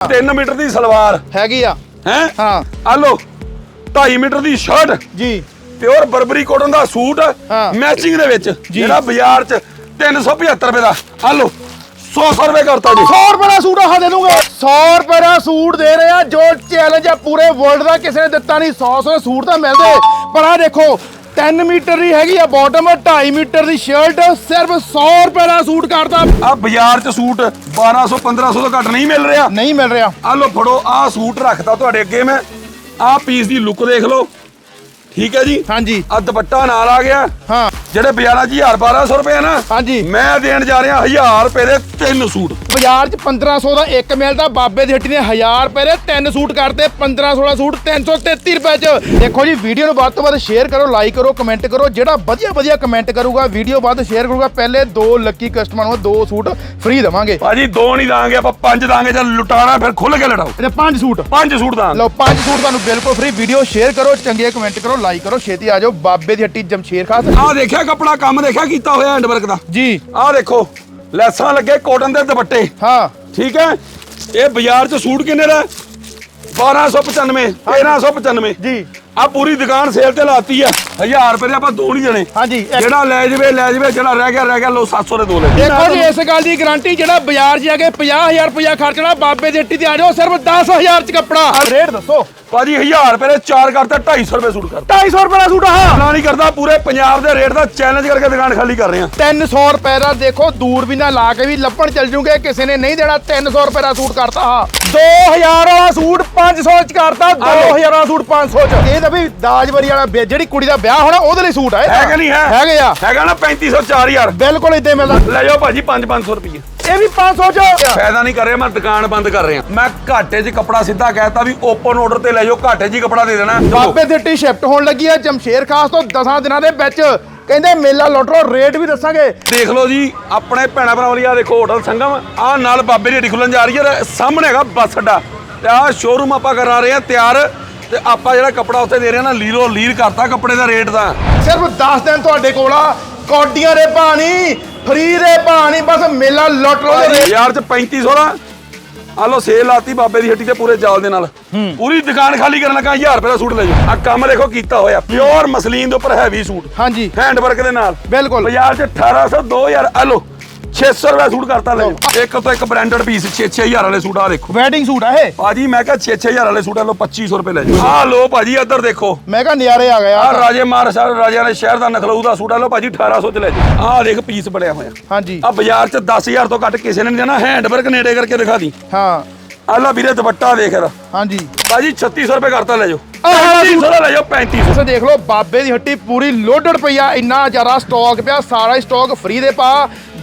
3 metre ਦੀ ਸਲਵਾਰ। ਹੈਗੀ ਆ। ਹੈ? ਹਾਂ। ਆ ਲੋ 2.5 ਮੀਟਰ ਦੀ ਸ਼ਰਟ ਜੀ। ਪਿਓਰ ਬਰਬਰੀ ਕੋਟਨ ਦਾ ਸੂਟ ਹਾਂ। ਮੈਚਿੰਗ ਦੇ ਵਿੱਚ ਜਿਹੜਾ ਬਾਜ਼ਾਰ 'ਚ 375 ਰੁਪਏ ਦਾ। ਆ ਲੋ 100 100 ਰੁਪਏ ਕਰਤਾ ਜੀ। 100 ਰੁਪਏ ਦਾ ਸੂਟ ਆਹ ਦੇ ਦੂੰਗਾ। 100 ਰੁਪਏ ਦਾ ਸੂਟ ਦੇ ਰਹੇ ਆ ਜੋ ਚੈਲੰਜ ਆ ਪੂਰੇ ਵਰਲਡ ਦਾ। ਕਿਸੇ ਨੇ ਦਿੱਤਾ ਨਹੀਂ 100 100 ਦੇ ਸੂਟ ਤਾਂ ਮਿਲਦੇ। ਪਰ ਆ ਦੇਖੋ 3 ਮੀਟਰ ਦੀ ਹੈਗੀ ਆ ਬਾਟਮ 2.5 ਮੀਟਰ ਦੀ ਸ਼ਰਟ ਸਿਰਫ 100 ਰੁਪਏ ਦਾ ਸੂਟ ਕਰਦਾ ਆ ਬਾਜ਼ਾਰ 'ਚ ਸੂਟ 1200 1500 ਤੋਂ ਘੱਟ ਨਹੀਂ ਮਿਲ ਰਿਹਾ। ਨਹੀਂ ਮਿਲ ਰਿਹਾ। ਆ ਲੋ ਫੜੋ ਆ ਸੂਟ ਰੱਖਤਾ ਤੁਹਾਡੇ ਅੱਗੇ ਮੈਂ। ਆ ਪੀਸ ਦੀ ਲੁੱਕ ਦੇਖ ਲਓ। ਠੀਕ ਹੈ ਜੀ? ਹਾਂਜੀ। ਆ ਦੁਪੱਟਾ ਨਾਲ ਆ ਗਿਆ। ਹਾਂ। ਜਿਹੜੇ ਬਾਜ਼ਾਰਾਂ 'ਚ 1000 1200 ਰੁਪਏ ਨਾ ਹਾਂਜੀ। ਮੈਂ ਦੇਣ ਜਾ ਰਿਹਾ 1000 ਰੁਪਏ ਦੇ ਤਿੰਨ ਸੂਟ। ਬਾਜ਼ਾਰ 'ਚ 1500 ਦਾ ਇੱਕ ਮਿਲਦਾ ਬਾਬੇ ਦੀ ਹੱਟੀ ਨੇ 1000 ਰੁਪਏ ਦੇ ਤਿੰਨ ਸੂਟ ਕਰਤੇ 15 16 ਸੂਟ 333 ਰੁਪਏ 'ਚ। ਦੇਖੋ ਜੀ ਵੀਡੀਓ ਨੂੰ ਵੱਧ ਤੋਂ ਵੱਧ ਸ਼ੇਅਰ ਕਰੋ ਲਾਈਕ ਕਰੋ ਕਮੈਂਟ ਕਰੋ ਜਿਹੜਾ ਵਧੀਆ ਵਧੀਆ ਕਮੈਂਟ ਕਰੂਗਾ ਵੀਡੀਓ ਵੱਧ ਸ਼ੇਅਰ ਕਰੂਗਾ ਪਹਿਲੇ ਦੋ ਲੱਕੀ ਕਸਟਮਰ ਨੂੰ ਦੋ ਸੂਟ ਫ੍ਰੀ ਦੇਵਾਂਗੇ। ਭਾਜੀ ਦੋ ਨਹੀਂ ਦਾਂਗੇ ਆਪਾਂ ਪੰਜ ਦਾਂਗੇ ਜੇ ਲੁਟਾਣਾ ਫਿਰ ਖੁੱਲ ਕੇ ਲੜਾਓ। ਇਹਦੇ ਪੰਜ ਸੂਟ। ਪੰਜ ਸੂਟ ਦਾਂਗੇ। ਲਓ ਪੰਜ ਸੂਟ ਤੁਹਾਨੂੰ ਬਿਲਕੁਲ ਫ੍ਰੀ ਵੀਡੀਓ ਸ਼ੇਅਰ ਕਰੋ ਚੰਗੇ ਕਮੈਂਟ ਕਰੋ ਲਾਈਕ ਕਰੋ ਛੇਤੀ ਆ ਜਾਓ ਬਾਬੇ ਦੀ ਹੱਟੀ ਜਮਸ਼ੇਰ ਖਾਸ। ਆਹ ਦੇਖਿਆ ਕਪੜਾ ਕੰਮ ਦੇਖਿਆ ਕੀਤਾ ਹੋਇਆ ਹੈਂਡਵਰਕ ਦਾ? ਜੀ। ਆਹ ਦੇਖੋ ਲੈਸਾਂ ਲੱਗੇ ਕੋਟਨ ਦੇ ਦੁਪੱਟੇ। ਹਾਂ। ਠੀਕ ਹੈ? ਇਹ ਬਾਜ਼ਾਰ 'ਚ ਸੂਟ ਕਿੰਨੇ ਦਾ? 1295 1395 ਜੀ। ਆ ਪੂਰੀ ਦੁਕਾਨ ਸੇਲ ਤੇ ਲਾਤੀ ਆ। 1000 ਰੁਪਏ ਦੇ ਆਪਾਂ ਦੋ ਨਹੀਂ ਦੇਣੇ। ਹਾਂਜੀ ਇੱਕ- ਜਿਹੜਾ ਲੈ ਜਵੇ ਲੈ ਜਵੇ ਜਿਹੜਾ ਰਹਿ ਗਿਆ ਰਹਿ ਗਿਆ ਲੋ 700 ਦੇ ਦੋ ਲੈ ਜਾਓ। ਦੇਖੋ ਜੀ ਇਸ ਗੱਲ ਦੀ ਗਾਰੰਟੀ ਜਿਹੜਾ ਬਾਜ਼ਾਰ ਜਾ ਕੇ 50000 ਰੁਪਇਆ ਖਰਚਣਾ ਬਾਬੇ ਦੀ ਹੱਟੀ ਤੇ ਆ ਜਾਓ ਸਿਰਫ 10000 'ਚ ਕੱਪੜਾ। ਰੇਟ ਦੱਸੋ। ਭਾਜੀ 1000 ਰੁਪਏ ਦੇ ਚਾਰ ਕਰਤਾ 250 ਰੁਪਏ ਸੂਟ ਕਰਤਾ। 250 ਰੁਪਏ ਦਾ ਸੂਟ ਆ। ਨਾ ਨਹੀਂ ਕਰਦਾ ਪੂਰੇ ਪੰਜਾਬ ਦੇ ਰੇਟ ਦਾ ਚੈਲੰਜ ਕਰਕੇ ਦੁਕਾਨ ਖਾਲੀ ਕਰ ਰਹੇ ਆ। 300 ਰੁਪਏ ਦਾ ਦੇਖੋ ਦੂਰ ਵੀ ਨਾ ਲਾ ਕੇ ਵੀ ਲੱਭਣ ਚੱਲ ਜੂਗੇ ਕਿਸੇ ਨੇ ਨਹੀਂ ਦੇਣਾ 300 ਰੁਪਏ ਦਾ ਸੂਟ ਕਰਤਾ ਆ। 2000 ਵਾਲਾ ਸੂਟ 500 ਚ ਕਰਤਾ 2000 ਵਾਲਾ ਸੂਟ 500 ਚ। ਇਹ ਤਾਂ ਵੀ ਦਾਜਵਰੀ ਵਾਲਾ ਵਿਆਹ- ਜਿਹੜੀ ਕੁੜੀ ਦਾ ਵਿਆਹ ਹੋਣਾ ਉਹਦੇ ਲਈ ਸੂਟ ਆ ਇਹ ਤਾਂ। ਨਹੀਂ ਹੈ। ਹੈਗੇ ਆ। ਹੈਗਾ ਨਾ 3500 4000 ਬਿਲਕੁਲ ਇਦਾਂ ਮਿਲਦਾ। ਲੈ ਜਾਓ ਭਾਜੀ 5-500 ਰੁਪਏ ਇਹ ਵੀ 500 ਚ। ਫਾਇਦਾ ਨਹੀਂ ਕਰ ਰਿਹਾ ਮੈਂ ਦੁਕਾਨ ਬੰਦ ਕਰ ਰਿਹਾ। ਮੈਂ ਘਾਟੇ 'ਚ ਕੱਪੜਾ ਸਿੱਧਾ ਕਹਿਤਾ ਵੀ ਓਪਨ ਆਰਡਰ ਤੇ ਲੈ ਜਾਓ ਘਾਟੇ 'ਚ ਹੀ ਕੱਪੜਾ ਦੇ ਦੇਣਾ। ਚਲੋ। ਬਾਬੇ ਦੀ ਹੱਟੀ ਸ਼ਿਫਟ ਹੋਣ ਲੱਗੀ ਆ ਜਮਸ਼ੇਰ ਖਾਸ ਤੋਂ 10 ਦਿਨਾਂ ਦੇ ਵਿੱਚ। ਕਹਿੰਦੇ ਮੇਲਾ ਲੁੱਟਰੋ ਰੇਟ ਵੀ ਦੱਸਾਂਗੇ। ਦੇਖ ਲਓ ਜੀ ਆਪਣੇ ਭੈਣਾ ਭਰਾਵਾਂ ਲਈ ਆ ਦੇਖੋ ਹੋਟਲ ਸੰਗਮ। ਆ ਨਾਲ ਬਾਬੇ ਦੀ ਖੁੱਲਣ ਜਾ ਰਹੀ ਹੈ ਤੇ ਸਾਹਮਣੇ ਹੈਗਾ ਬੱਸ ਅੱਡਾ। ਤੇ ਆ ਸ਼ੋਰੂਮ ਆਪਾਂ ਕਰਾ ਰਹੇ ਆ ਤਿਆਰ। ਤੇ ਆਪਾਂ ਜਿਹੜਾ ਕੱਪੜਾ ਉੱਥੇ ਦੇ ਰਹੇ ਨਾ ਲੀਰੋ ਲੀਰ ਕਰਤਾ ਕੱਪੜੇ ਦਾ ਰੇਟ ਦਾ ਸਿਰਫ 10 ਦਿਨ ਤੁਹਾਡੇ ਕੋਲ ਆ ਕੌਡੀਆਂ ਦੇ ਭਾਣੀ ਫ੍ਰੀ ਦੇ ਭਾਣੀ ਬਸ ਮੇਲਾ ਲੁੱਟ ਦੇ ਯਾਰ ਚ 3500 ਦਾ ਆ ਲੋ ਸੇਲ ਲਾਤੀ ਬਾਬੇ ਦੀ ਹੱਟੀ ਤੇ ਪੂਰੇ ਜਾਲ ਦੇ ਨਾਲ। ਪੂਰੀ ਦੁਕਾਨ ਖਾਲੀ ਕਰਨ ਲੱਗਾ 1000 ਰੁਪਏ ਦਾ ਸੂਟ ਲੈ ਜਾਓ। ਆ ਕੰਮ ਦੇਖੋ ਕੀਤਾ ਹੋਇਆ ਪਿਓਰ ਮਸਲੀਨ ਦੇ ਉੱਪਰ ਹੈਵੀ ਸੂਟ। ਹਾਂਜੀ। ਹੈਂਡ ਵਰਕ ਦੇ ਨਾਲ। ਬਿਲਕੁਲ। ਬਾਜ਼ਾਰ 'ਚ 1800 2000 ਆ ਲੋ 600 ਰੁਪਏ ਸੂਟ ਕਰਤਾ ਲੈ। ਜਾਓ ਇੱਕ ਤੋਂ ਇੱਕ ਬ੍ਰਾਂਡਡ ਪੀਸ 6-6000 ਵਾਲੇ ਸੂਟ ਆ ਦੇਖੋ। ਵੈਡਿੰਗ ਸੂਟ ਆ ਇਹ? ਭਾਜੀ ਮੈਂ ਕਿਹਾ 6-6000 ਵਾਲੇ ਸੂਟ ਲੋ 2500 ਰੁਪਏ ਲੈ ਜਾਓ। ਆ ਲੋ ਭਾਜੀ ਇੱਧਰ ਦੇਖੋ। ਮੈਂ ਕਿਹਾ ਨਜ਼ਾਰੇ ਆ ਗਏ ਆ। ਆ ਰਾਜੇ ਮਹਾਰਾਜਾ ਰਾਜਿਆਂ ਦੇ ਸ਼ਹਿਰ ਦਾ ਨਖਲਊ ਦਾ ਸੂਟ ਆ ਲੋ ਭਾਜੀ 1800 ਚ ਲੈ ਜਾਓ। ਆ ਦੇਖ ਪੀਸ ਬਣਿਆ ਹੋਇਆ। ਹਾਂਜੀ। ਆ ਬਾਜ਼ਾਰ 'ਚ 10000 ਤੋਂ ਘੱਟ ਕਿਸੇ ਨੇ ਨਹੀਂ ਦੇਣਾ ਹੈਂਡ ਵਰਕ ਨੇੜੇ ਕਰਕੇ ਦਿਖਾ ਦੀ। ਹਾਂ। ਆ ਲੈ ਵੀਰੇ ਦੁਪੱਟਾ ਦੇਖ ਰ ਹਾਂਜੀ। ਭਾਜੀ 3600 ਰੁਪਏ ਕਰਤਾ ਲੈ ਜਾਓ। ਆਹ ਵਾਲਾ 3500 ਦਾ ਲੈ ਜਾਓ 3500 ਤੁਸੀਂ ਦੇਖ ਲਓ ਬਾਬੇ ਦੀ ਹੱਟੀ ਪੂਰੀ ਲੋਡਡ ਪਈ ਆ ਇੰਨਾ ਜ਼ਿਆਦਾ ਸਟਾਕ ਪਿਆ ਸਾਰਾ ਸਟਾਕ ਫ੍ਰੀ ਦੇ ਪਾ।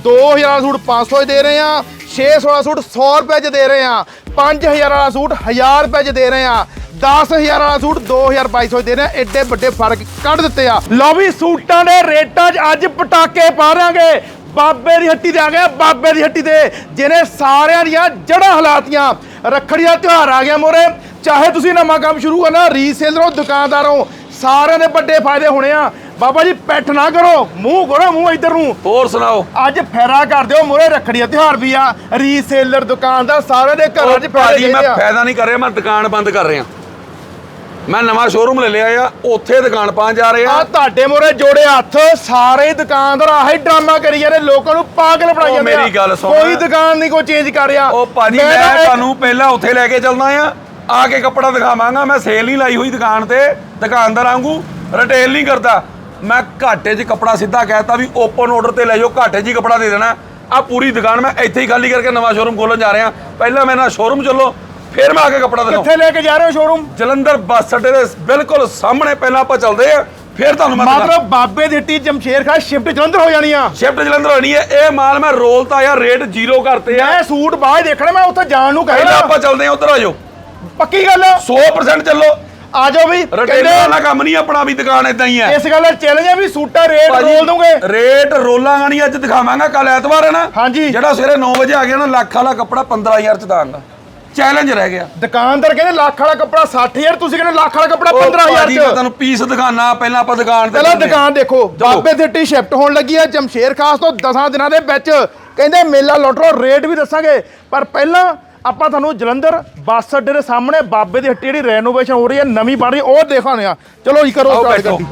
2000 ਵਾਲਾ ਸੂਟ 500 ਚ ਦੇ ਰਹੇ ਆ 600 ਵਾਲਾ ਸੂਟ 100 ਰੁਪਏ ਚ ਦੇ ਰਹੇ ਆ 5000 ਵਾਲਾ ਸੂਟ 1000 ਰੁਪਏ ਚ ਦੇ ਰਹੇ ਆ 10000 ਵਾਲਾ ਸੂਟ 2200 ਦੇ ਰਹੇ ਆ ਐਡੇ ਵੱਡੇ ਫ਼ਰਕ ਕੱਢ ਦਿੱਤੇ ਆ। ਲਓ ਵੀ ਸੂਟਾਂ ਦੇ ਰੇਟਾਂ 'ਚ ਅੱਜ ਪਟਾਕੇ ਪਾ ਰਾਂਗੇ ਬਾਬੇ ਦੀ ਹੱਟੀ ਤੇ ਆ ਗਿਆ, ਬਾਬੇ ਦੀ ਹੱਟੀ ਤੇ, ਜਿਹਨੇ ਸਾਰਿਆਂ ਦੀਆਂ ਜੜਾਂ ਹਲਾਤੀਆਂ। ਰੱਖੜੀ ਦਾ ਤਿਉਹਾਰ ਆ ਗਿਆ ਮੋਰੇ, ਚਾਹੇ ਤੁਸੀਂ ਨਵਾਂ ਕੰਮ ਸ਼ੁਰੂ ਕਰਨਾ ਰੀਸੇਲਰ ਹੋ ਦੁਕਾਨਦਾਰ ਹੋ ਸਾਰਿਆਂ ਦੇ ਵੱਡੇ ਫਾਇਦੇ ਹੋਣੇ ਆ। ਬਾਬਾ ਜੀ ਪੈਠ ਨਾ ਕਰੋ। ਮੂੰਹ ਕਰੋ ਮੂੰਹ ਇੱਧਰ ਨੂੰ। ਹੋਰ ਸੁਣਾਓ? ਅੱਜ ਫੇਰਾ ਕਰ ਦਿਓ ਮੋਰੇ ਰੱਖੜੀ ਦਾ ਤਿਉਹਾਰ ਵੀ ਆ। ਰੀਸੇਲਰ ਦੁਕਾਨਦਾਰ ਸਾਰਿਆਂ ਦੇ ਘਰਾਂ 'ਚ ਫਾਇਦੇ ਭਾਜੀ ਮੈਂ ਫਾਇਦਾ ਨਹੀਂ ਕਰ ਰਿਹਾ ਮੈਂ ਦੁਕਾਨ ਬੰਦ ਕਰ ਰਿਹਾ। ਮੈਂ ਨਵਾਂ ਸ਼ੋਰੂਮ ਲੈ ਲਿਆ ਆ ਉੱਥੇ ਦੁਕਾਨ ਪਾਣ ਜਾ ਰਹੇ। ਆ ਆ ਤੁਹਾਡੇ ਮੋਰੇ ਜੋੜੇ ਹੱਥ ਸਾਰੇ ਦੁਕਾਨਦਾਰ ਆਹੀ ਡਰਾਮਾ ਕਰੀ ਜਾਂਦੇ ਲੋਕਾਂ ਨੂੰ ਪਾਗਲ ਬਣਾਈ ਜਾਂਦੇ ਮੇਰੀ ਗੱਲ ਸੁਣ। ਕੋਈ ਦੁਕਾਨ ਨਹੀਂ ਕੋਈ ਚੇਂਜ ਕਰ ਰਿਹਾ। ਉਹ ਭਾਜੀ ਮੈਂ ਤੁਹਾਨੂੰ ਪਹਿਲਾਂ ਉੱਥੇ ਲੈ ਕੇ ਚੱਲਣਾ ਆ। ਆ ਕੇ ਕੱਪੜਾ ਦਿਖਾਵਾਂਗਾ ਮੈਂ ਸੇਲ ਨਹੀਂ ਲਾਈ ਹੋਈ ਦੁਕਾਨ ਤੇ। ਦੁਕਾਨਦਾਰ ਵਾਂਗੂ ਰਿਟੇਲ ਨਹੀਂ ਕਰਦਾ। ਮੈਂ ਘਾਟੇ 'ਚ ਕੱਪੜਾ ਸਿੱਧਾ ਕਹਿਤਾ ਵੀ ਓਪਨ ਆਰਡਰ ਤੇ ਲੈ ਜਾਓ ਘਾਟੇ 'ਚ ਹੀ ਕੱਪੜਾ ਦੇ ਦੇਣਾ। ਆ ਪੂਰੀ ਦੁਕਾਨ ਮੈਂ ਇੱਥੇ ਹੀ ਖਾਲੀ ਕਰਕੇ ਨਵਾਂ ਸ਼ੋਰੂਮ ਖੋਲਣ ਜਾ ਰਿਹਾ। ਪਹਿਲਾਂ ਮੈਂ ਨਾ ਸ਼ੋਰੂਮ ਚੱਲੋ ਫਿਰ ਮੈਂ ਆ ਕੇ ਕੱਪੜਾ ਦਿਖਾਉਂ। ਕਿੱਥੇ ਲੈ ਕੇ ਜਾ ਰਹੇ ਹੋ ਸ਼ੋਰੂਮ ਜਲੰਧਰ ਬੱਸ ਅੱਡੇ ਦੇ ਬਿਲਕੁਲ ਸਾਹਮਣੇ ਪਹਿਲਾਂ ਆਪਾਂ ਚੱਲਦੇ ਆ ਫਿਰ ਤੁਹਾਨੂੰ ਮੈਂ ਮਤਲਬ ਬਾਬੇ ਦੀ ਹੱਟੀ ਜਮਸ਼ੇਰ ਖਾ ਸ਼ਿਫਟ ਜਲੰਧਰ ਹੋ ਜਾਣੀ ਆ। ਸ਼ਿਫਟ ਜਲੰਧਰ ਹੋਣੀ ਹੈ ਇਹ ਮਾਲ ਮੈਂ ਰੋਲਤਾ ਆ ਰੇਟ ਜ਼ੀਰੋ ਕਰਤੇ ਆ। ਮੈਂ ਸੂਟ ਬਾਹਰ ਦੇਖਣਾ ਮੈਂ ਉੱਥੇ ਜਾਣ ਨੂੰ ਕਹਿਣਾ। ਆਪਾਂ ਚੱਲਦੇ ਆ ਉਧਰ ਆ ਜਾਓ। ਪੱਕੀ ਗੱਲ 100% ਚੱਲੋ। ਆ ਜਾਓ ਵੀ ਰਿਟੇਲ ਵਾਲਾ ਕੰਮ ਨਹੀਂ ਆਪਣਾ ਵੀ ਦੁਕਾਨ ਇਦਾਂ ਹੀ ਹੈ ਇਸ ਗੱਲ ਦਾ ਚੈਲੰਜ ਹੈ ਵੀ ਸੂਟਾ ਰੇਟ ਰੋਲ ਦੂੰਗੇ ਰੇਟ ਰੋਲਾਂਗਾ ਨਹੀਂ ਅੱਜ ਦਿਖਾਵਾਂਗਾ ਕੱਲ ਐਤਵਾਰ ਹੈ ਨਾ। ਹਾਂਜੀ। ਜਿਹੜਾ ਸਵੇਰੇ 9 ਵਜੇ ਆ ਗਿਆ ਨਾ ਲੱਖ ਵਾਲਾ ਕੱਪੜਾ 15000 ਚ ਦਾਂਗਾ। ਚੈਲੰਜ ਰਹਿ ਗਿਆ। ਦੁਕਾਨਦਾਰ ਕਹਿੰਦੇ ਲੱਖ ਵਾਲਾ ਕੱਪੜਾ 60000 ਤੁਸੀਂ ਕਹਿੰਦੇ ਲੱਖ ਵਾਲਾ ਕੱਪੜਾ ਉਹ 15000 ਭਾਜੀ, ਮੈਂ ਚ ਤੁਹਾਨੂੰ ਪੀਸ ਦਿਖਾਣਾ ਪਹਿਲਾਂ ਆਪਾਂ ਦੁਕਾਨ ਤੇ ਪਹਿਲਾਂ ਹਾਂ। ਦੁਕਾਨ ਦੇਖੋ ਬਾਬੇ ਹੱਟੀ ਸ਼ਿਫਟ ਹੋਣ ਲੱਗੀ ਆ ਜਮਸ਼ੇਰ ਖਾਸ ਤੋਂ 10 ਦਿਨਾਂ ਦੇ ਵਿੱਚ। ਕਹਿੰਦੇ ਮੇਲਾ ਲੁੱਟ ਰੋ ਰੇਟ ਵੀ ਦੱਸਾਂਗੇ ਪਰ ਪਹਿਲਾਂ ਆਪਾਂ ਤੁਹਾਨੂੰ ਜਲੰਧਰ ਬੱਸ ਅੱਡੇ ਦੇ ਸਾਹਮਣੇ ਬਾਬੇ ਦੀ ਹੱਟੀ ਜਿਹੜੀ ਰੈਨੋਵੇਸ਼ਨ ਹੋ ਰਹੀ ਹੈ ਨਵੀਂ ਬਣ ਰਹੀ ਉਹ ਆ। ਚਲੋ ਜੀ ਕਰੋ ਬੈਠੋ। ਗੱਡੀ।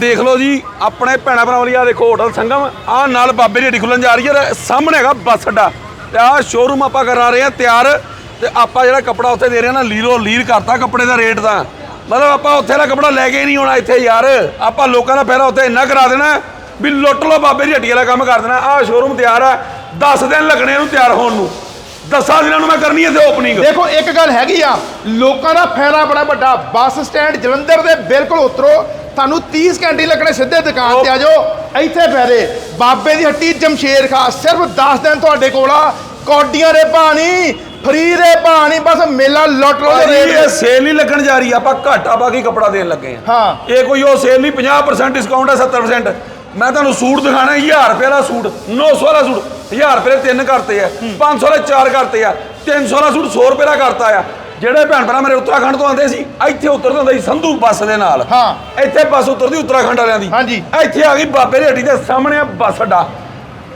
ਦੇਖ ਲਓ ਜੀ ਆਪਣੇ ਭੈਣਾ ਭਰਾਵਾਂ ਲਈ ਆ ਦੇਖੋ ਹੋਟਲ ਸੰਗਮ ਆ ਨਾਲ ਬਾਬੇ ਦੀ ਹੱਟੀ ਖੁੱਲਣ ਜਾ ਰਹੀ ਹੈ ਸਾਹਮਣੇ ਹੈਗਾ ਬੱਸ ਅੱਡਾ। ਤੇ ਆ ਸ਼ੋਰੂਮ ਆਪਾਂ ਕਰਾ ਰਹੇ ਆ ਤਿਆਰ। ਤੇ ਆਪਾਂ ਜਿਹੜਾ ਕੱਪੜਾ ਉੱਥੇ ਦੇ ਰਹੇ ਆ ਨਾ ਲੀਰੋ ਲੀਰ ਕਰਤਾ ਕੱਪੜੇ ਦਾ ਰੇਟ ਦਾ। ਮਤਲਬ ਆਪਾਂ ਉੱਥੇ ਦਾ ਕੱਪੜਾ ਲੈ ਕੇ ਹੀ ਨਹੀਂ ਆਉਣਾ ਇੱਥੇ ਯਾਰ। ਆਪਾਂ ਲੋਕਾਂ ਦਾ ਫਾਇਦਾ ਉੱਥੇ ਇੰਨਾ ਕਰਾ ਦੇਣਾ। ਵੀ ਲੁੱਟ ਲਓ ਬਾਬੇ ਦੀ ਹੱਟੀ ਵਾਲਾ ਕੰਮ ਕਰ ਦੇਣਾ। ਆ ਸ਼ੋਰੂਮ ਤਿਆਰ ਆ। 10 ਦਿਨ ਲੱਗਣੇ ਇਹਨੂੰ ਤਿਆਰ ਹੋਣ ਨੂੰ। 10 ਦਿਨਾਂ ਨੂੰ ਮੈਂ ਕਰਨੀ ਹੈ ਤੇ ਓਪਨਿੰਗ ਦੇਖੋ ਇੱਕ ਗੱਲ ਹੈਗੀ ਆ। ਲੋਕਾਂ ਦਾ ਫਾਇਦਾ ਬੜਾ ਵੱਡਾ। ਬੱਸ ਸਟੈਂਡ ਜਲੰਧਰ ਦੇ ਬਿਲਕੁਲ ਉਤਰੋ। ਤੁਹਾਨੂੰ 30 ਘੰਟੇ ਲੱਗਣੇ ਸਿੱਧੇ ਦੁਕਾਨ ਤੇ ਆ ਜਾਓ। ਇੱਥੇ ਫਾਇਦੇ ਬਾਬੇ ਦੀ ਹੱਟੀ ਜਮਸ਼ੇਰ ਖਾਸ ਸਿਰਫ 10 ਦਿਨ ਤੁਹਾਡੇ ਕੋਲ ਆ। ਕੌਡੀਆਂ ਦੇ ਭਾਣੀ ਫ੍ਰੀ ਦੇ ਭਾਣੀ। ਬਸ ਮੇਲਾ ਲੁੱਟ ਭਾਜੀ, ਰੇਟ। ਇਹ ਸੇਲ ਨਹੀਂ ਲੱਗਣ ਜਾ ਰਹੀ ਆਪਾਂ ਘਾਟਾ ਪਾ ਕੇ ਕੱਪੜਾ ਦੇਣ ਲੱਗੇ ਆ। ਹਾਂ। ਇਹ ਕੋਈ ਉਹ ਸੇਲ ਨਹੀਂ। 50% ਡਿਸਕਾਊਂਟ ਹੈ 70% ਮੈਂ ਤੁਹਾਨੂੰ ਸੂਟ ਦਿਖਾਣਾ 1000 ਰੁਪਏ ਦਾ ਸੂਟ 900 ਵਾਲਾ ਸੂਟ 1000 ਰੁਪਏ ਦੇ ਤਿੰਨ ਕਰਤੇ ਆ 500 ਵਾਲੇ ਚਾਰ ਕਰਤੇ ਆ 300 ਵਾਲਾ ਸੂਟ 100 ਰੁਪਏ ਦਾ ਕਰਤਾ ਆ। ਜਿਹੜੇ ਭੈਣ ਭਰਾ ਮੇਰੇ ਉੱਤਰਾਖੰਡ ਤੋਂ ਆਉਂਦੇ ਸੀ ਇੱਥੇ ਉਤਰਦੇ ਹੁੰਦੇ ਸੀ ਸੰਧੂ ਬੱਸ ਦੇ ਨਾਲ। ਹਾਂ। ਇੱਥੇ ਬੱਸ ਉਤਰਦੀ ਉੱਤਰਾਖੰਡ ਵਾਲਿਆਂ ਦੀ। ਹਾਂਜੀ। ਇੱਥੇ ਆ ਗਈ ਬਾਬੇ ਦੀ ਹੱਟੀ ਦੇ ਸਾਹਮਣੇ ਆ ਬੱਸ ਅੱਡਾ।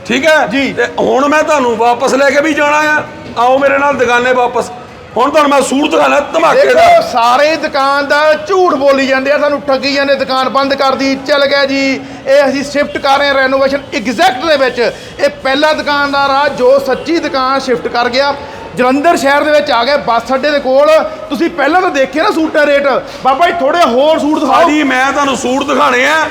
ਠੀਕ ਹੈ? ਜੀ। ਤੇ ਹੁਣ ਮੈਂ ਤੁਹਾਨੂੰ ਵਾਪਸ ਲੈ ਕੇ ਵੀ ਜਾਣਾ ਆ। ਆਓ ਮੇਰੇ ਨਾਲ ਦੁਕਾਨੇ ਵਾਪਸ। ਹੁਣ ਤੁਹਾਨੂੰ ਮੈਂ ਸੂਟ ਦਿਖਾਣਾ ਧਮਾਕੇ ਦਾ। ਦੇਖੋ ਸਾਰੇ ਦੁਕਾਨਦਾਰ ਝੂਠ ਬੋਲੀ ਜਾਂਦੇ ਆ ਸਾਨੂੰ ਠੱਗੀ ਜਾਂਦੇ ਦੁਕਾਨ ਬੰਦ ਕਰਦੀ ਚੱਲ ਗਿਆ ਜੀ। ਇਹ ਅਸੀਂ ਸ਼ਿਫਟ ਕਰ ਰਹੇ ਹਾਂ ਰੈਨੋਵੇਸ਼ਨ ਐਗਜ਼ੈਕਟ ਦੇ ਵਿੱਚ। ਇਹ ਪਹਿਲਾ ਦੁਕਾਨਦਾਰ ਆ ਜੋ ਸੱਚੀ ਦੁਕਾਨ ਸ਼ਿਫਟ ਕਰ ਗਿਆ। ਜਲੰਧਰ ਸ਼ਹਿਰ ਦੇ ਵਿੱਚ ਆ ਗਏ ਬੱਸ ਅੱਡੇ ਦੇ ਕੋਲ। ਤੁਸੀਂ ਪਹਿਲਾਂ ਤਾਂ ਦੇਖੇ ਨਾ ਸੂਟਾਂ ਰੇਟ? ਬਾਬਾ ਜੀ ਥੋੜੇ ਹੋਰ ਸੂਟ ਦਿਖਾਓ। ਭਾਜੀ ਮੈਂ ਤੁਹਾਨੂੰ ਸੂਟ ਦਿਖਾਣੇ ਆ।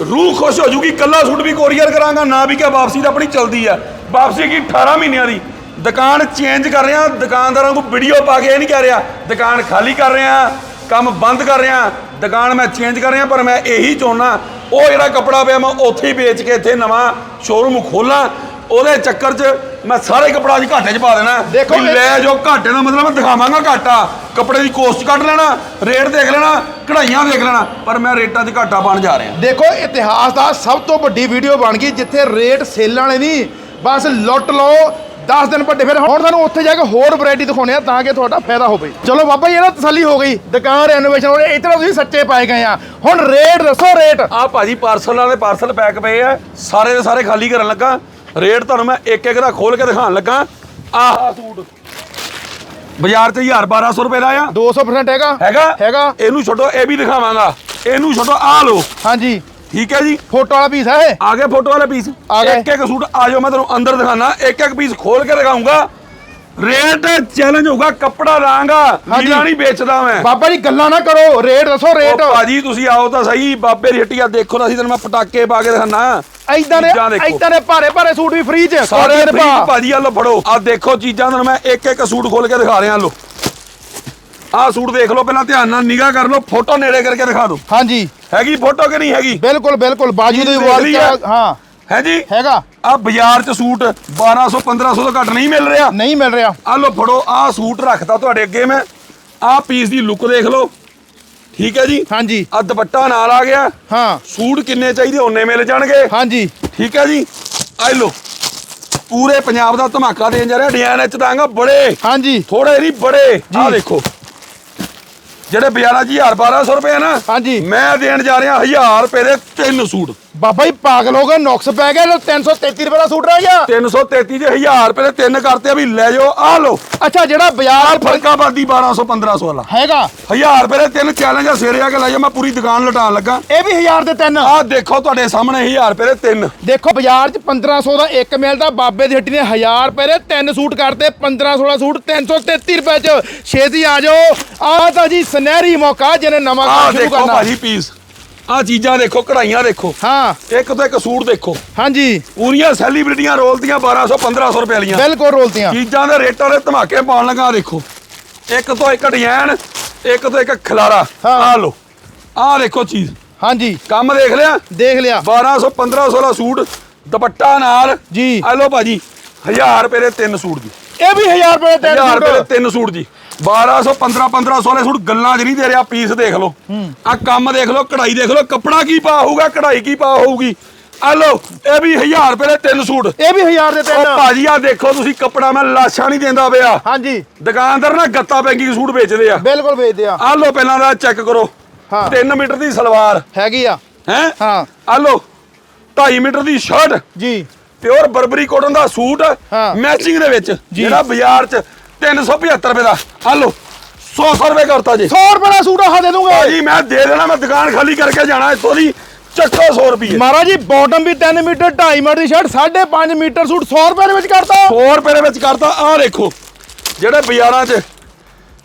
ਰੂਹ ਖੁਸ਼ ਹੋ ਜੂਗੀ ਕੱਲਾ ਸੂਟ ਵੀ ਕੋਰੀਅਰ ਕਰਾਂਗਾ ਨਾ ਵੀ ਕਿ ਵਾਪਸੀ ਤਾਂ ਆਪਣੀ ਚਲਦੀ ਆ। ਵਾਪਸੀ ਕੀ 18 ਮਹੀਨਿਆਂ ਦੀ। ਦੁਕਾਨ ਚੇਂਜ ਕਰ ਰਿਹਾ ਦੁਕਾਨਦਾਰਾਂ ਨੂੰ ਵੀਡੀਓ ਪਾ ਕੇ ਇਹ ਨਹੀਂ ਕਹਿ ਰਿਹਾ ਦੁਕਾਨ ਖਾਲੀ ਕਰ ਰਿਹਾ ਕੰਮ ਬੰਦ ਕਰ ਰਿਹਾ ਦੁਕਾਨ ਮੈਂ ਚੇਂਜ ਕਰ ਰਿਹਾ ਪਰ ਮੈਂ ਇਹੀ ਚਾਹੁੰਦਾ ਉਹ ਜਿਹੜਾ ਕੱਪੜਾ ਪਿਆ ਮੈਂ ਉੱਥੇ ਹੀ ਵੇਚ ਕੇ ਇੱਥੇ ਨਵਾਂ ਸ਼ੋਰੂਮ ਖੋਲਾਂ ਉਹਦੇ ਚੱਕਰ 'ਚ ਮੈਂ ਸਾਰੇ ਕੱਪੜਾ ਅੱਜ ਘਾਟੇ 'ਚ ਪਾ ਦੇਣਾ। ਦੇਖੋ ਲੈ ਜੋ ਘਾਟੇ ਦਾ ਮਤਲਬ ਮੈਂ ਦਿਖਾਵਾਂਗਾ ਘਾਟਾ ਕੱਪੜੇ ਦੀ ਕੋਸਟ ਕੱਢ ਲੈਣਾ ਰੇਟ ਦੇਖ ਲੈਣਾ ਕਢਾਈਆਂ ਦੇਖ ਲੈਣਾ ਪਰ ਮੈਂ ਰੇਟਾਂ 'ਚ ਘਾਟਾ ਬਣ ਜਾ ਰਿਹਾ। ਦੇਖੋ ਇਤਿਹਾਸ ਦਾ ਸਭ ਤੋਂ ਵੱਡੀ ਵੀਡੀਓ ਬਣ ਗਈ ਜਿੱਥੇ ਰੇਟ ਸੇਲਾਂ ਵਾਲੇ ਨਹੀਂ ਬਸ ਲੁੱਟ ਲਓ 10 ਦਿਨ ਵੱਡੇ ਫਿਰ ਹੁਣ ਤੁਹਾਨੂੰ ਉੱਥੇ ਜਾ ਕੇ ਹੋਰ ਵੈਰਾਈਟੀ ਦਿਖਾਉਣੇ ਆ ਤਾਂ ਕਿ ਤੁਹਾਡਾ ਫਾਇਦਾ ਹੋਵੇ। ਚਲੋ ਬਾਬਾ ਜੀ ਇਹਨਾਂ ਤਸੱਲੀ ਹੋ ਗਈ। ਦੁਕਾਨ ਰੈਨੋਵੇਸ਼ਨ ਹੋ ਰਹੀ ਇਤਨਾ ਤੁਸੀਂ ਸੱਚੇ ਪਾਏ ਗਏ ਆ। ਹੁਣ ਰੇਟ ਦੱਸੋ ਰੇਟ ਆਹ ਭਾਜੀ ਪਾਰਸਲਾਂ ਦੇ ਪਾਰਸਲ ਪੈਕ ਪਏ ਆ। ਸਾਰੇ ਦੇ ਸਾਰੇ ਖਾਲੀ ਕਰਨ ਲੱਗਾ। ਰੇਟ ਤੁਹਾਨੂੰ ਮੈਂ ਇੱਕ ਇੱਕ ਦਾ ਖੋਲ ਕੇ ਦਿਖਾਉਣ ਲੱਗਾ। ਆਹ ਸੂਟ। ਬਾਜ਼ਾਰ 'ਚ 1000 1200 ਰੁਪਏ ਦਾ ਆ। 200% ਹੈਗਾ। ਹੈਗਾ? ਹੈਗਾ। ਇਹਨੂੰ ਛੱਡੋ ਇਹ ਵੀ ਦਿਖਾਵਾਂਗਾ। ਇਹਨੂੰ ਛੱਡੋ ਆਹ ਲਓ। ਹਾਂਜੀ। ਠੀਕ ਹੈ ਜੀ। ਫੋਟੋ ਵਾਲਾ ਪੀਸ ਹੈ ਇਹ? ਆ ਗਏ ਫੋਟੋ ਵਾਲੇ ਪੀਸ ਆ ਗਏ। ਇੱਕ ਇੱਕ ਸੂਟ ਆ ਜਾਓ ਮੈਂ ਤੁਹਾਨੂੰ ਅੰਦਰ ਦਿਖਾਣਾ ਇੱਕ ਇੱਕ ਪੀਸ ਖੋਲ ਕੇ ਦਿਖਾਉਂਗਾ ਰੇਟ ਚੈਲੰਜ ਹੋਊਗਾ ਕੱਪੜਾ ਲਾਂਗਾ। ਹਾਂਜੀ। ਨਹੀਂ ਵੇਚਦਾ ਮੈਂ। ਬਾਬਾ ਜੀ ਗੱਲਾਂ ਨਾ ਕਰੋ। ਰੇਟ ਦੱਸੋ ਰੇਟ ਉਹ ਭਾਜੀ ਤੁਸੀਂ ਆਓ ਤਾਂ ਸਹੀ। ਬਾਬੇ ਦੀ ਹੱਟੀਆ ਦੇਖੋ ਤਾਂ ਅਸੀਂ ਤੈਨੂੰ ਮੈਂ ਪਟਾਕੇ ਪਾ ਕੇ ਦਿਖਾਣਾ ਐਦਾਂ ਦੇ ਚੀਜ਼ਾਂ ਦੇਖੋ। ਐਦਾਂ ਦੇ ਭਾਰੇ ਭਾਰੇ ਸੂਟ ਵੀ ਫ੍ਰੀ ਚ। ਸਾਰੇ ਦੇ ਭਾਅ। ਭਾਜੀ ਆ ਲੋ ਫੜੋ। ਆ ਦੇਖੋ ਚੀਜ਼ਾਂ ਤੁਹਾਨੂੰ ਮੈਂ ਇੱਕ ਇੱਕ ਸੂਟ ਖੋਲ ਕੇ ਦਿਖਾ ਰਿਹਾ ਲੋ ਆਹ ਸੂਟ ਦੇਖ ਲਓ ਪਹਿਲਾਂ ਧਿਆਨ ਨਾਲ ਨਿਗਾਹ ਕਰ ਲਓ ਫੋਟੋ ਨੇੜੇ ਕਰਕੇ ਦਿਖਾ ਦਿਓ। ਹਾਂਜੀ। ਹੈਗੀ ਫੋਟੋ ਕਿ ਨਹੀਂ ਹੈਗੀ? ਬਿਲਕੁਲ ਬਿਲਕੁਲ ਬਾਜੂ ਦੀ ਦੇਖ ਵਾਰ ਲਈ ਆ? ਹਾਂ। ਹੈ ਜੀ? ਹੈਗਾ। ਆ ਬਾਜ਼ਾਰ 'ਚ ਸੂਟ 1200 1500 ਤੋਂ ਘੱਟ ਨਹੀਂ ਮਿਲ ਰਿਹਾ। ਨਹੀਂ ਮਿਲ ਰਿਹਾ। ਆ ਲੋ ਫੜੋ ਆ ਸੂਟ ਰੱਖਤਾ ਤੁਹਾਡੇ ਅੱਗੇ ਮੈਂ। ਆ ਪੀਸ ਦੀ ਲੁੱਕ ਦੇਖ ਲਓ। ਠੀਕ ਹੈ ਜੀ? ਹਾਂਜੀ। ਆ ਦੁਪੱਟਾ ਨਾਲ ਆ ਗਿਆ। ਹਾਂ। ਸੂਟ ਕਿੰਨੇ ਚਾਹੀਦੇ ਉਹਨੇ ਮਿਲ ਜਾਣਗੇ। ਹਾਂਜੀ। ਠੀਕ ਹੈ ਜੀ? ਆ ਲੋ ਪੂਰੇ ਪੰਜਾਬ ਦਾ ਧਮਾਕਾ ਦੇਣ ਜਾ ਰਿਹਾ ਡਿਜ਼ਾਈਨ ਵਿੱਚ ਦਾਂਗਾ ਬੜੇ। ਹਾਂਜੀ। ਥੋੜੇ ਨਹੀਂ ਬੜੇ। ਆ ਦੇਖੋ। ਜਿਹੜੇ ਬਾਜ਼ਾਰਾਂ 'ਚ 1000 1200 ਰੁਪਏ ਆ ਨਾ ਹਾਂਜੀ। ਮੈਂ ਦੇਣ ਜਾ ਰਿਹਾ 1000 ਰੁਪਏ ਦੇ ਤਿੰਨ ਸੂਟ ਬਾਬਾ ਜੀ ਪਾਗਲ ਹੋ ਗਏ ਨੁਕਸ ਪੈ ਗਿਆ ਲੋ 333 ਰੁਪਏ ਦਾ ਸੂਟ ਰਹਿ ਗਿਆ। 333 ਜੇ 1000 ਰੁਪਏ ਦੇ ਤਿੰਨ ਕਰਤੇ ਆ ਵੀ ਲੈ ਜਾਓ ਆ ਲੋ ਅੱਛਾ ਜਿਹੜਾ ਆ ਬਾਜ਼ਾਰ ਫਰਕਾਬਾਦੀ 1200 1500 ਵਾਲਾ। ਹੈਗਾ। 1000 ਰੁਪਏ ਦੇ ਤਿੰਨ ਚੈਲੰਜ ਆ ਸਿਰੇ ਆ ਕੇ ਲੈ ਜਾ ਮੈਂ ਪੂਰੀ ਦੁਕਾਨ ਲਟਾਉਣ ਲੱਗਾ। ਇਹ ਵੀ 1000 ਦੇ ਤਿੰਨ। ਆਹ ਦੇਖੋ ਤੁਹਾਡੇ ਸਾਹਮਣੇ 1000 ਰੁਪਏ ਦੇ ਤਿੰਨ। ਦੇਖੋ ਬਾਜ਼ਾਰ ਚ 1500 ਦਾ ਇੱਕ ਮਿਲਦਾ ਬਾਬੇ ਦੀ ਹੱਟੀ ਨੇ 1000 ਰੁਪਏ ਦੇ ਤਿੰਨ ਸੂਟ ਕਰਤੇ 1500 ਦਾ ਸੂਟ 333 ਰੁਪਏ ਚ। ਛੇਤੀ ਆ ਜਾਓ। ਆਹ ਤਾਂ ਜੀ ਸੁਨਹਿਰੀ ਮੌਕਾ ਜਿਹਨੇ ਨਵਾਂ ਕੰਮ ਸ਼ੁਰੂ ਦੇਖੋ ਕਰਨਾ। ਭਾਜੀ ਪੀਸ ਆਹ ਚੀਜ਼ਾਂ ਦੇਖੋ ਕਢਾਈਆਂ ਦੇਖੋ। ਹਾਂ। ਇੱਕ ਤੋਂ ਇੱਕ ਸੂਟ ਦੇਖੋ। ਹਾਂਜੀ। ਪੂਰੀਆਂ ਸੈਲੀਬ੍ਰਿਟੀਆਂ ਰੋਲਦੀਆਂ 1200 1500 ਰੁਪਏ ਵਾਲੀਆਂ। ਬਿਲਕੁਲ ਰੋਲਤੀਆਂ। ਚੀਜ਼ਾਂ ਦੇ ਰੇਟਾਂ ਦੇ ਧਮਾਕੇ ਪਾਉਣ ਲੱਗਾ ਦੇਖੋ। ਇੱਕ ਤੋਂ ਇੱਕ ਡਿਜ਼ਾਈਨ ਇੱਕ ਤੋਂ ਇੱਕ ਖਿਲਾਰਾ। ਹਾਂ। ਆਹ ਲੋ ਆਹ ਦੇਖੋ ਚੀਜ਼। ਹਾਂਜੀ। ਕੰਮ ਦੇਖ ਲਿਆ? ਦੇਖ ਲਿਆ। 1200 1500 ਦਾ ਸੂਟ ਦੁਪੱਟਾ ਨਾਲ। ਜੀ। ਆ ਲੋ ਭਾਜੀ 1000 ਰੁਪਏ ਦੇ ਤਿੰਨ ਸੂਟ ਜੀ। ਇਹ ਵੀ 1000 ਰੁਪਏ ਦੇ 1000 ਤਿੰਨ ਰੁਪਏ ਦੇ ਸੂਟ ਤਿੰਨ ਸੂਟ ਜੀ। 1200 15 1500 ਵਾਲੇ ਸੂਟ ਗੱਲਾਂ 'ਚ ਨਹੀਂ ਦੇ ਰਿਹਾ ਪੀਸ ਦੇਖ ਲਓ। ਆ ਕੰਮ ਦੇਖ ਲਓ ਕਢਾਈ ਦੇਖ ਲਓ ਕੱਪੜਾ ਕੀ ਪਾ ਹੋਊਗਾ ਕਢਾਈ ਕੀ ਪਾ ਹੋਊਗੀ। ਆ ਲੋ ਇਹ ਵੀ 1000 ਰੁਪਏ ਦੇ ਤਿੰਨ ਸੂਟ। ਇਹ ਵੀ 1000 ਦੇ ਉਹ ਤਿੰਨ ਭਾਜੀ ਆ ਦੇਖੋ ਤੁਸੀਂ ਕੱਪੜਾ ਮੈਂ ਲਾਸ਼ਾਂ ਨਹੀਂ ਦਿੰਦਾ ਪਿਆ। ਹਾਂਜੀ। ਦੁਕਾਨਦਾਰ ਨਾ ਗੱਤਾ ਪੈਂਗੀ ਸੂਟ ਵੇਚਦੇ ਆ। ਬਿਲਕੁਲ ਵੇਚਦੇ ਆ। ਆ ਲੋ ਪਹਿਲਾਂ ਦਾ ਚੈੱਕ ਕਰੋ। ਹਾਂ। 3 ਮੀਟਰ ਦੀ ਸਲਵਾਰ। ਹੈਗੀ ਆ। ਹੈ? ਹਾਂ। ਆ ਲੋ 2.5 ਮੀਟਰ ਦੀ ਸ਼ਰਟ ਜੀ। ਪਿਓਰ ਬਰਬਰੀ ਕੋਟਨ ਦਾ ਸੂਟ। ਮੈਚਿੰਗ ਦੇ ਵਿੱਚ ਜਿਹੜਾ ਬਾਜ਼ਾਰ 'ਚ 375 ਰੁਪਏ ਦਾ। ਆ ਲਓ 100 100 ਰੁਪਏ ਕਰਤਾ ਜੀ। 100 ਰੁਪਏ ਦਾ ਸੂਟ ਆਹ ਦੇ ਦੂੰਗਾ। ਭਾਜੀ ਮੈਂ ਦੇ ਦੇਣਾ ਮੈਂ ਦੁਕਾਨ ਖਾਲੀ ਕਰਕੇ ਜਾਣਾ ਇੱਥੋਂ ਦੀ ਚੱਕੋ 100 ਰੁਪਏ। ਮਹਾਰਾਜ ਜੀ ਬਾਟਮ ਵੀ 3 ਮੀਟਰ 2.5 ਮੀਟਰ ਦੀ ਸ਼ਰਟ 5.5 ਮੀਟਰ ਸੂਟ 100 ਰੁਪਏ ਦੇ ਵਿੱਚ ਕਰਤਾ। 100 ਰੁਪਏ ਦੇ ਵਿੱਚ ਕਰਤਾ। ਆਹ ਦੇਖੋ ਜਿਹੜੇ ਬਾਜ਼ਾਰਾਂ 'ਚ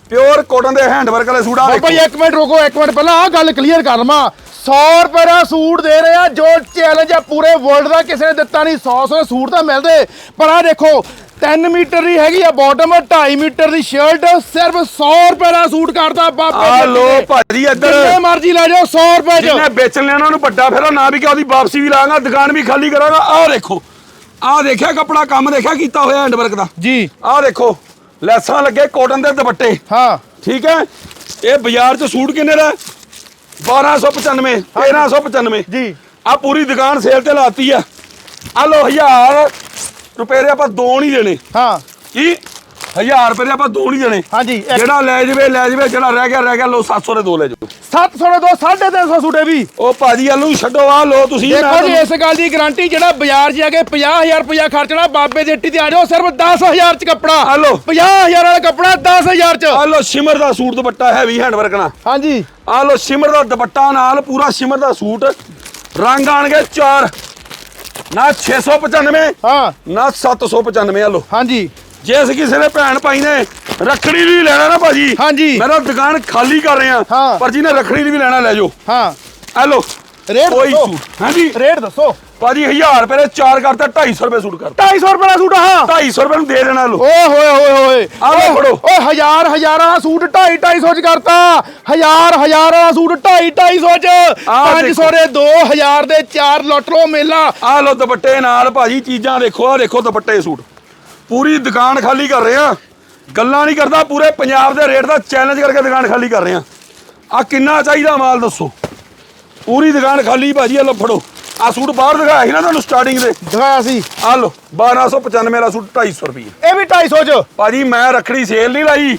ਪਿਓਰ ਕੋਟਨ ਦੇ ਹੈਂਡਵਰਕ ਵਾਲੇ ਸੂਟ ਆ ਦੇਖੋ। ਜੀ ਇੱਕ ਮਿੰਟ ਰੁਕੋ ਇੱਕ ਮਿੰਟ ਪਹਿਲਾਂ ਆਹ ਗੱਲ ਕਲੀਅਰ ਕਰ ਲਵਾਂ। 100 ਰੁਪਏ ਦਾ ਸੂਟ ਦੇ ਰਹੇ ਆ ਜੋ ਚੈਲੰਜ ਆ ਪੂਰੇ ਵਰਲਡ ਦਾ ਕਿਸੇ ਨੇ ਦਿੱਤਾ ਨਹੀਂ। 100 100 ਸੂਟ ਤਾਂ ਮਿਲਦੇ। ਪਰ ਆ ਦੇਖੋ 3 ਮੀਟਰ ਦੀ ਹੈਗੀ ਆ ਬਾਟਮ 2.5 ਮੀਟਰ ਦੀ ਸ਼ਰਟ ਸਿਰਫ 100 ਰੁਪਏ ਦਾ ਸੂਟ ਕਰਦਾ ਬਾਬੇ ਆ ਲੋ। ਭਾਜੀ ਇੱਧਰ। ਜਿੰਨੇ ਮਰਜ਼ੀ ਲੈ ਜਾਓ 100 ਰੁਪਏ ਚ। ਜਿਹਨੇ ਵੇਚਣ ਲੈਣਾ ਉਹਨੂੰ ਵੱਡਾ ਫੇਰਾ ਨਾ ਵੀ ਕਿ ਉਹਦੀ ਵਾਪਸੀ ਵੀ ਲਾਂਗਾ ਦੁਕਾਨ ਵੀ ਖਾਲੀ ਕਰਾਂਗਾ। ਆਹ ਦੇਖੋ ਆਹ ਦੇਖਿਆ ਕਪੜਾ ਕੰਮ ਦੇਖਿਆ ਕੀਤਾ ਹੋਇਆ ਹੈਂਡਵਰਕ ਦਾ? ਜੀ। ਆਹ ਦੇਖੋ ਲੈਸਾਂ ਲੱਗੇ ਕੋਟਨ ਦੇ ਦੁਪੱਟੇ। ਹਾਂ। ਠੀਕ ਹੈ? ਇਹ ਬਾਜ਼ਾਰ 'ਚ ਸੂਟ ਕਿੰਨੇ ਦਾ? 1295 1395 ਜੀ। ਆ ਪੂਰੀ ਦੁਕਾਨ ਸੇਲ ਤੇ ਲਾਤੀ ਆ। ਆ ਲੋ 1000 ਰੁਪਏ ਦੇ ਆਪਾਂ ਦੋ ਨਹੀਂ ਦੇਣੇ। ਹਾਂ। ਕੀ? 1000 ਰੁਪਏ ਦੇ ਆਪਾਂ ਦੋ ਨਹੀਂ ਦੇਣੇ। ਹਾਂਜੀ ਇੱਕ- ਜਿਹੜਾ ਲੈ ਜਵੇ ਲੈ ਜਵੇ ਜਿਹੜਾ ਰਹਿ ਗਿਆ ਰਹਿ ਗਿਆ ਲੋ 700 ਦੇ ਦੋ ਲੈ ਜਾਓ। 700 ਦੇ ਦੋ 350 ਸੂਟ ਵੀ। ਉਹ ਭਾਜੀ ਆਲੂ ਛੱਡੋ ਆ ਲੋ ਤੁਸੀਂ ਮੈਂ ਦੇਖੋ ਜੀ ਤੁਹਾਨੂੰ- ਇਸ ਗੱਲ ਦੀ ਗਾਰੰਟੀ ਜਿਹੜਾ ਬਾਜ਼ਾਰ 'ਚ ਜਾ ਕੇ 50000 ਰੁਪਇਆ ਖਰਚਣਾ ਬਾਬੇ ਦੀ ਹੱਟੀ ਤੇ ਆ ਜਾਓ ਸਿਰਫ 10000 'ਚ ਕੱਪੜਾ। ਆ ਲਓ। 50000 ਵਾਲਾ ਕੱਪੜਾ 10000 'ਚ। ਆ ਲੋ ਸ਼ਿਮਰ ਦਾ ਸੂਟ ਦੁਪੱਟਾ ਹੈਵੀ ਹੈਂਡਵਰਕ ਨਾਲ ਹਾਂਜੀ। ਆ ਲੋ ਸ਼ਿਮਰ ਦਾ ਦੁਪੱਟਾ ਨਾਲ ਪੂਰਾ ਸ਼ਿਮਰ ਦਾ ਸੂਟ। ਰੰਗ ਆਣਗੇ ਚਾਰ। ਨਾ 695 ਹਾਂ। ਨਾ 795 ਆ ਲੋ ਹਾਂਜੀ। ਜੇ ਅਸੀਂ ਕਿਸੇ ਦੇ ਭੈਣ ਭਾਈ ਨੇ ਰੱਖੜੀ ਵੀ ਲੈਣਾ ਨਾ ਭਾਜੀ ਹਾਂਜੀ। ਮੈਂ ਤਾਂ ਦੁਕਾਨ ਖਾਲੀ ਕਰ ਰਿਹਾ ਹਾਂ। ਪਰ ਜਿਹਨੇ ਰੱਖੜੀ ਦੀ ਵੀ ਲੈਣਾ ਲੈ ਜਾਓ। ਹਾਂ। ਆ ਲੋ ਰੇਟ ਕੋਈ ਦੱਸੋ। ਸੂਟ। ਹਾਂਜੀ। ਰੇਟ ਦੱਸੋ। ਭਾਜੀ 1000 ਰੁਪਏ ਦੇ ਚਾਰ ਕਰਤਾ 250 ਰੁਪਏ ਸੂਟ ਕਰਤਾ। 250 ਰੁਪਏ ਦਾ ਸੂਟ ਹਾਂ। 250 ਰੁਪਏ ਨੂੰ ਦੇ ਦੇਣਾ ਲੋ ਓਏ ਹੋਏ ਹੋਏ ਹੋਏ। ਆਹ ਲਓ ਫੜੋ। ਓਏ ਹਜ਼ਾਰ ਹਜ਼ਾਰਾਂ ਦਾ ਸੂਟ 2.5 250 ਚ ਕਰਤਾ। ਹਜ਼ਾਰ ਹਜ਼ਾਰਾਂ ਦਾ ਸੂਟ 2.5 250 ਚ। ਆਹ 500 ਦੇ 2000 ਦੇ 4 ਲੁੱਟ ਲਓ ਮੇਲਾ। ਆ ਲੋ ਦੁਪੱਟੇ ਨਾਲ ਭਾਜੀ ਚੀਜ਼ਾਂ ਦੇਖੋ ਆ ਦੇਖੋ ਦੁਪੱਟੇ ਸੂਟ। ਪੂਰੀ ਦੁਕਾਨ ਖਾਲੀ ਕਰ ਰਹੇ ਆ। ਗੱਲਾਂ ਨਹੀਂ ਕਰਦਾ ਪੂਰੇ ਪੰਜਾਬ ਦੇ ਰੇਟ ਦਾ ਚੈਲੰਜ ਕਰਕੇ ਦੁਕਾਨ ਖਾਲੀ ਕਰ ਰਹੇ ਆ। ਆ ਕਿੰਨਾ ਚਾਹੀਦਾ ਮਾਲ ਦੱਸੋ। ਪੂਰੀ ਦੁਕਾਨ ਖਾਲੀ ਭਾਜੀ ਆ ਲੋ ਫੜੋ। ਆ ਸੂਟ ਬਾਹਰ ਦਿਖਾਇਆ ਸੀ ਨਾ ਤੁਹਾਨੂੰ ਸਟਾਰਟਿੰਗ ਦੇ। ਦਿਖਾਇਆ ਸੀ। ਆ ਲੋ 1295 ਵਾਲਾ ਸੂਟ 250 ਰੁਪਏ। ਇਹ ਵੀ 250 ਚ। ਭਾਜੀ ਮੈਂ ਰੱਖੜੀ ਸੇਲ ਨਹੀਂ ਲਾਈ।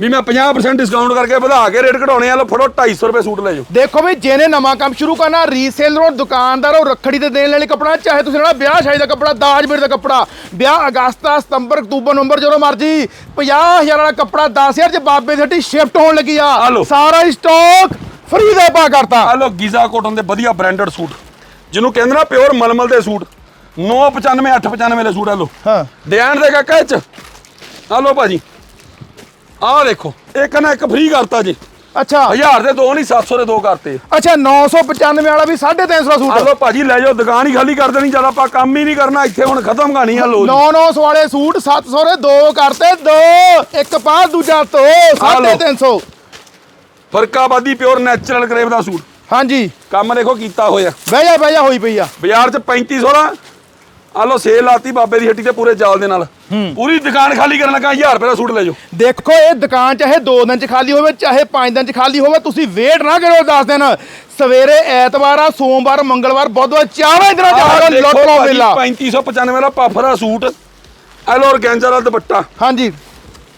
ਵੀ ਮੈਂ 50% ਡਿਸਕਾਊਂਟ ਕਰਕੇ ਵਧਾ ਕੇ ਰੇਟ ਘਟਾਉਣੇ ਆ ਲੋ ਫੜੋ 250 ਰੁਪਏ ਸੂਟ ਲੈ ਜਾਓ। ਦੇਖੋ ਵੀ ਜਿਹਨੇ ਨਵਾਂ ਕੰਮ ਸ਼ੁਰੂ ਕਰਨਾ ਰੀਸੇਲਰ ਦੁਕਾਨਦਾਰ ਉਹ ਰੱਖੜੀ ਤੇ ਦੇਣ ਵਾਲੇ ਕੱਪੜਾ ਚਾਹੇ ਤੁਸੀਂ ਲੈਣਾ ਵਿਆਹ ਸ਼ਾਦੀ ਦਾ ਕੱਪੜਾ ਦਾਜ ਮੇੜ ਦਾ ਕੱਪੜਾ। ਵਿਆਹ ਅਗਸਤ ਸਤੰਬਰ ਅਕਤੂਬਰ ਨਵੰਬਰ ਜਦੋਂ ਮਰਜ਼ੀ 50000 ਵਾਲਾ ਕੱਪੜਾ 10000 ਚ ਬਾਬੇ ਦੀ ਹੱਟੀ ਸ਼ਿਫਟ ਹੋਣ ਲੱਗੀ ਆ। ਸਾਰਾ ਸਟਾਕ ਫ੍ਰੀ ਦਾ ਪਾ ਕਰਤਾ। ਆ ਲੋ ਗੀਜ਼ਾ ਕੋਟਨ ਦੇ ਵਧੀਆ ਬ੍ਰਾਂਡਡ ਸੂਟ। ਜਿਹਨੂੰ ਕਹਿੰਦੇ ਨਾ ਪਿਓਰ ਮਲਮਲ ਦੇ ਸੂਟ। 995 895 ਵਾਲੇ ਸੂਟ ਆ ਲੋ ਹਾਂ। ਡਿਜ਼ਾਈਨ ਦੇ ਕਾਕਾ ਇਹ ਚ। ਆ ਲੋ ਭਾਜੀ। ਆ ਦੇਖੋ ਇੱਕ ਨਾ ਇੱਕ ਫ੍ਰੀ ਕਰਤਾ ਜੀ। ਅੱਛਾ। 1000 ਦੇ ਦੋ ਨਹੀਂ 700 ਦੇ ਦੋ ਕਰਤੇ। ਅੱਛਾ 995 ਵਾਲਾ ਵੀ 350 ਦਾ ਆ ਸੂਟ ਲੋ ਭਾਜੀ ਲੈ ਜਾਓ ਦੁਕਾਨ ਹੀ ਖਾਲੀ ਕਰ ਦੇਣੀ ਜਦ ਆਪਾਂ ਕੰਮ ਹੀ ਨਹੀਂ ਕਰਨਾ ਇੱਥੇ ਹੁਣ ਖਤਮ ਕਹਾਣੀ ਆ ਲੋ ਜੀ। 900 ਵਾਲੇ ਸੂਟ 700 ਦੇ ਦੋ ਕਰਤੇ ਦੋ ਇੱਕ ਪਾ ਦੂਜਾ ਤੋ ਆ ਲਓ। 350 ਫਰਕਾਬਾਦੀ ਪਿਓਰ ਨੈਚੁਰਲ ਕਰੇਵ ਦਾ ਸੂਟ। ਹਾਂਜੀ। ਕੰਮ ਦੇਖੋ ਕੀਤਾ ਹੋਇਆ। ਬਹਿ ਜਾ ਬਹਿ ਜਾ ਹੋਈ ਪਈ ਆ। ਬਾਜ਼ਾਰ 'ਚ 3500 ਦਾ ਆ ਲੋ ਸੇਲ ਲਾਤੀ ਬਾਬੇ ਦੀ ਹੱਟੀ ਤੇ ਪੂਰੇ ਜਾਲ ਦੇ ਨਾਲ। ਪੂਰੀ ਦੁਕਾਨ ਖਾਲੀ ਕਰਨ ਲੱਗਾ 1000 ਰੁਪਏ ਦਾ ਸੂਟ ਲੈ ਜਾਓ। ਦੇਖੋ ਇਹ ਦੁਕਾਨ ਚਾਹੇ 2 ਦਿਨ ਚ ਖਾਲੀ ਹੋਵੇ ਚਾਹੇ 5 ਦਿਨ ਚ ਖਾਲੀ ਹੋਵੇ ਤੁਸੀਂ ਵੇਟ ਨਾ ਕਰੋ 10 ਦਿਨ। ਸਵੇਰੇ ਐਤਵਾਰ ਆ ਸੋਮਵਾਰ ਮੰਗਲਵਾਰ ਬੁੱਧਵਾਰ ਚਾਰਾਂ ਦਿਨਾਂ ਲੋਟੋ ਭਾਜੀ, ਵੇਲਾ। 3595 ਦਾ ਪਫਰ ਸੂਟ ਐਲੋ ਔਰਗੈਂਜਾ ਦਾ ਦੁਪੱਟਾ। ਹਾਂਜੀ।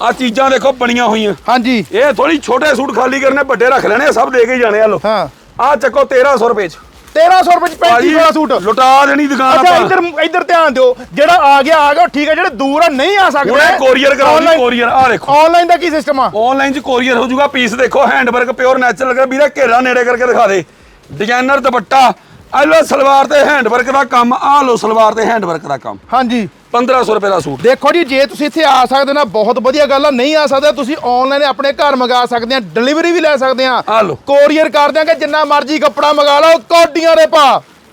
ਆ ਚੀਜ਼ਾਂ ਦੇਖੋ ਬਣੀਆਂ ਹੋਈਆਂ। ਹਾਂਜੀ। ਇਹ ਥੋੜੀ ਛੋਟੇ ਸੂਟ ਖਾਲੀ ਕਰਨੇ ਵੱਡੇ ਰੱਖ ਲੈਣੇ ਸਭ ਦੇ ਕੇ ਜਾਣੇ ਆ ਲੋ ਹਾਂ। ਆ ਚੱਕੋ 1300 ਰੁਪਏ ਚ। 1300 ਰੁਪਏ ਚ 35 ਵਾਲਾ ਸੂਟ। ਲੁਟਾ ਦੇਣੀ ਦੁਕਾਨ ਅੱਛਾ ਆਪਾਂ। ਇੱਧਰ ਇੱਧਰ ਧਿਆਨ ਦਿਓ। ਜਿਹੜਾ ਆ ਗਿਆ ਆ ਗਿਆ ਠੀਕ ਹੈ ਜਿਹੜੇ ਦੂਰ ਆ ਨਹੀਂ ਆ ਸਕਦੇ। ਹੁਣੇ ਕੋਰੀਅਰ Online- ਕੋਰੀਅਰ ਆ ਦੇਖੋ। ਆਨਲਾਈਨ ਦਾ ਕੀ ਸਿਸਟਮ ਆ? ਆਨਲਾਈਨ ਚ ਕੋਰੀਅਰ ਹੋ ਜਾਊਗਾ ਪੀਸ ਦੇਖੋ ਹੈਂਡਵਰਕ ਪਿਓਰ ਨੈਚੁਰਲ ਕਰ। ਵੀਰੇ ਘੇਰਾ ਨੇੜੇ ਕਰਕੇ ਦਿਖਾ ਦੇ। ਡਿਜ਼ਾਈਨਰ ਦੁਪੱਟਾ। ਆ ਲੋ ਸਲਵਾਰ ਤੇ ਹੈਂਡਵਰਕ ਦਾ ਕੰਮ ਆ ਲੋ ਸਲਵਾਰ ਤੇ ਹੈਂਡਵਰਕ ਦਾ ਕੰਮ। ਹਾਂਜੀ। 1500 ਰੁਪਏ ਦਾ ਸੂਟ। ਦੇਖੋ ਜੀ ਜੇ ਤੁਸੀਂ ਇੱਥੇ ਆ ਸਕਦੇ ਨਾ ਬਹੁਤ ਵਧੀਆ ਗੱਲ ਆ। ਨਹੀਂ ਆ ਸਕਦੇ ਤੁਸੀਂ ਆਨਲਾਈਨ ਆਪਣੇ ਘਰ ਮੰਗਾ ਸਕਦੇ ਆ ਡਿਲੀਵਰੀ ਵੀ ਲੈ ਸਕਦੇ ਆ। ਆ ਲੋ ਕੋਰੀਅਰ ਕਰ ਦਿਆਂਗੇ ਜਿੰਨਾ ਮਰਜ਼ੀ ਕੱਪੜਾ ਮੰਗਾ ਲਓ ਕੋਡੀਆਂ ਦੇ ਭਾ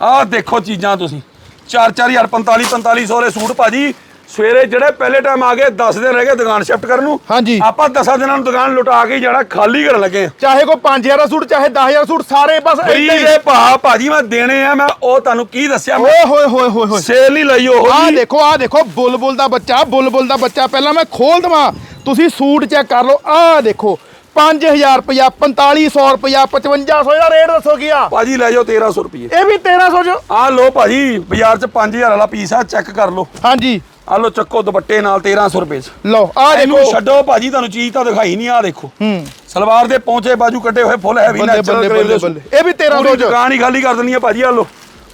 ਆਹ ਦੇਖੋ ਚੀਜ਼ਾਂ ਤੁਸੀਂ। 4-4000 45 4500 ਦੇ ਸੂਟ ਭਾਜੀ। ਸਵੇਰੇ ਜਿਹੜੇ ਪਹਿਲੇ ਟਾਈਮ ਆ ਗਏ 10 ਦਿਨ ਰਹਿ ਗਏ ਦੁਕਾਨ ਸ਼ਿਫਟ ਕਰਨ ਨੂੰ। ਹਾਂਜੀ। ਆਪਾਂ 10 ਦਿਨਾਂ ਨੂੰ ਦੁਕਾਨ ਲੁਟਾ ਕੇ ਜਿਹੜਾ ਖਾਲੀ ਕਰਨ ਲੱਗੇ ਆ ਚਾਹੇ ਕੋਈ 5000 ਦਾ ਸੂਟ ਚਾਹੇ 10000 ਸੂਟ ਸਾਰੇ ਬਸ ਫਰੀ ਏਦਾਂ ਹੀ ਦੇ ਭਾ ਭਾਜੀ ਮੈਂ ਦੇਣੇ ਆ ਮੈਂ ਉਹ ਤੁਹਾਨੂੰ ਕੀ ਦੱਸਿਆ ਮੈਂ ਓਏ ਹੋਏ ਹੋਏ ਹੋਏ ਹੋਏ। ਸੇਲ ਨਹੀਂ ਲਈ ਉਹ ਆਹ ਜੀ। ਦੇਖੋ ਆਹ ਦੇਖੋ ਬੁਲਬੁਲ ਦਾ ਬੱਚਾ ਬੁਲਬੁਲ ਦਾ ਬੱਚਾ ਪਹਿਲਾਂ ਮੈਂ ਖੋਲ ਦਵਾਂ। ਤੁਸੀਂ ਸੂਟ ਚੈੱਕ ਕਰ ਲਓ। ਆਹ ਦੇਖੋ 5000 ਰੁਪਇਆ 4500 ਰੁਪਇਆ 5500 ਇਹਦਾ ਰੇਟ ਦੱਸੋ ਕੀ ਆ? ਭਾਜੀ ਲੈ ਜਾਓ 1300 ਰੁਪਏ ਇਹ ਵੀ 1300 ਚ। ਆਹ ਲੋ ਭਾਜੀ ਬਾਜ਼ਾਰ 'ਚ 5000 ਵਾਲਾ ਪੀਸ ਆ ਚੈੱਕ ਕਰ ਲਓ। ਹਾਂਜੀ। ਆਹ ਲੋ ਚੱਕੋ ਦੁਪੱਟੇ ਨਾਲ 1300 ਰੁਪਏ 'ਚ। ਲਓ ਇਹਨੂੰ ਦੇਖੋ। ਛੱਡੋ ਭਾਜੀ ਤੁਹਾਨੂੰ ਚੀਜ਼ ਤਾਂ ਦਿਖਾਈ ਨਹੀਂ ਆ ਦੇਖੋ। ਹੂੰ। ਸਲਵਾਰ ਦੇ ਪਹੁੰਚੇ ਬਾਜੂ ਕੱਟੇ ਹੋਏ ਫੁੱਲ ਹੈਵੀ ਨੈਚੁਰਲ ਬੱਲੇ, ਬੱਲੇ। ਇਹ ਵੀ 1300 ਪੂਰੀ ਚ। ਦੁਕਾਨ ਹੀ ਖਾਲੀ ਕਰ ਦੇਣੀ ਹੈ ਭਾਜੀ ਆ ਲੋ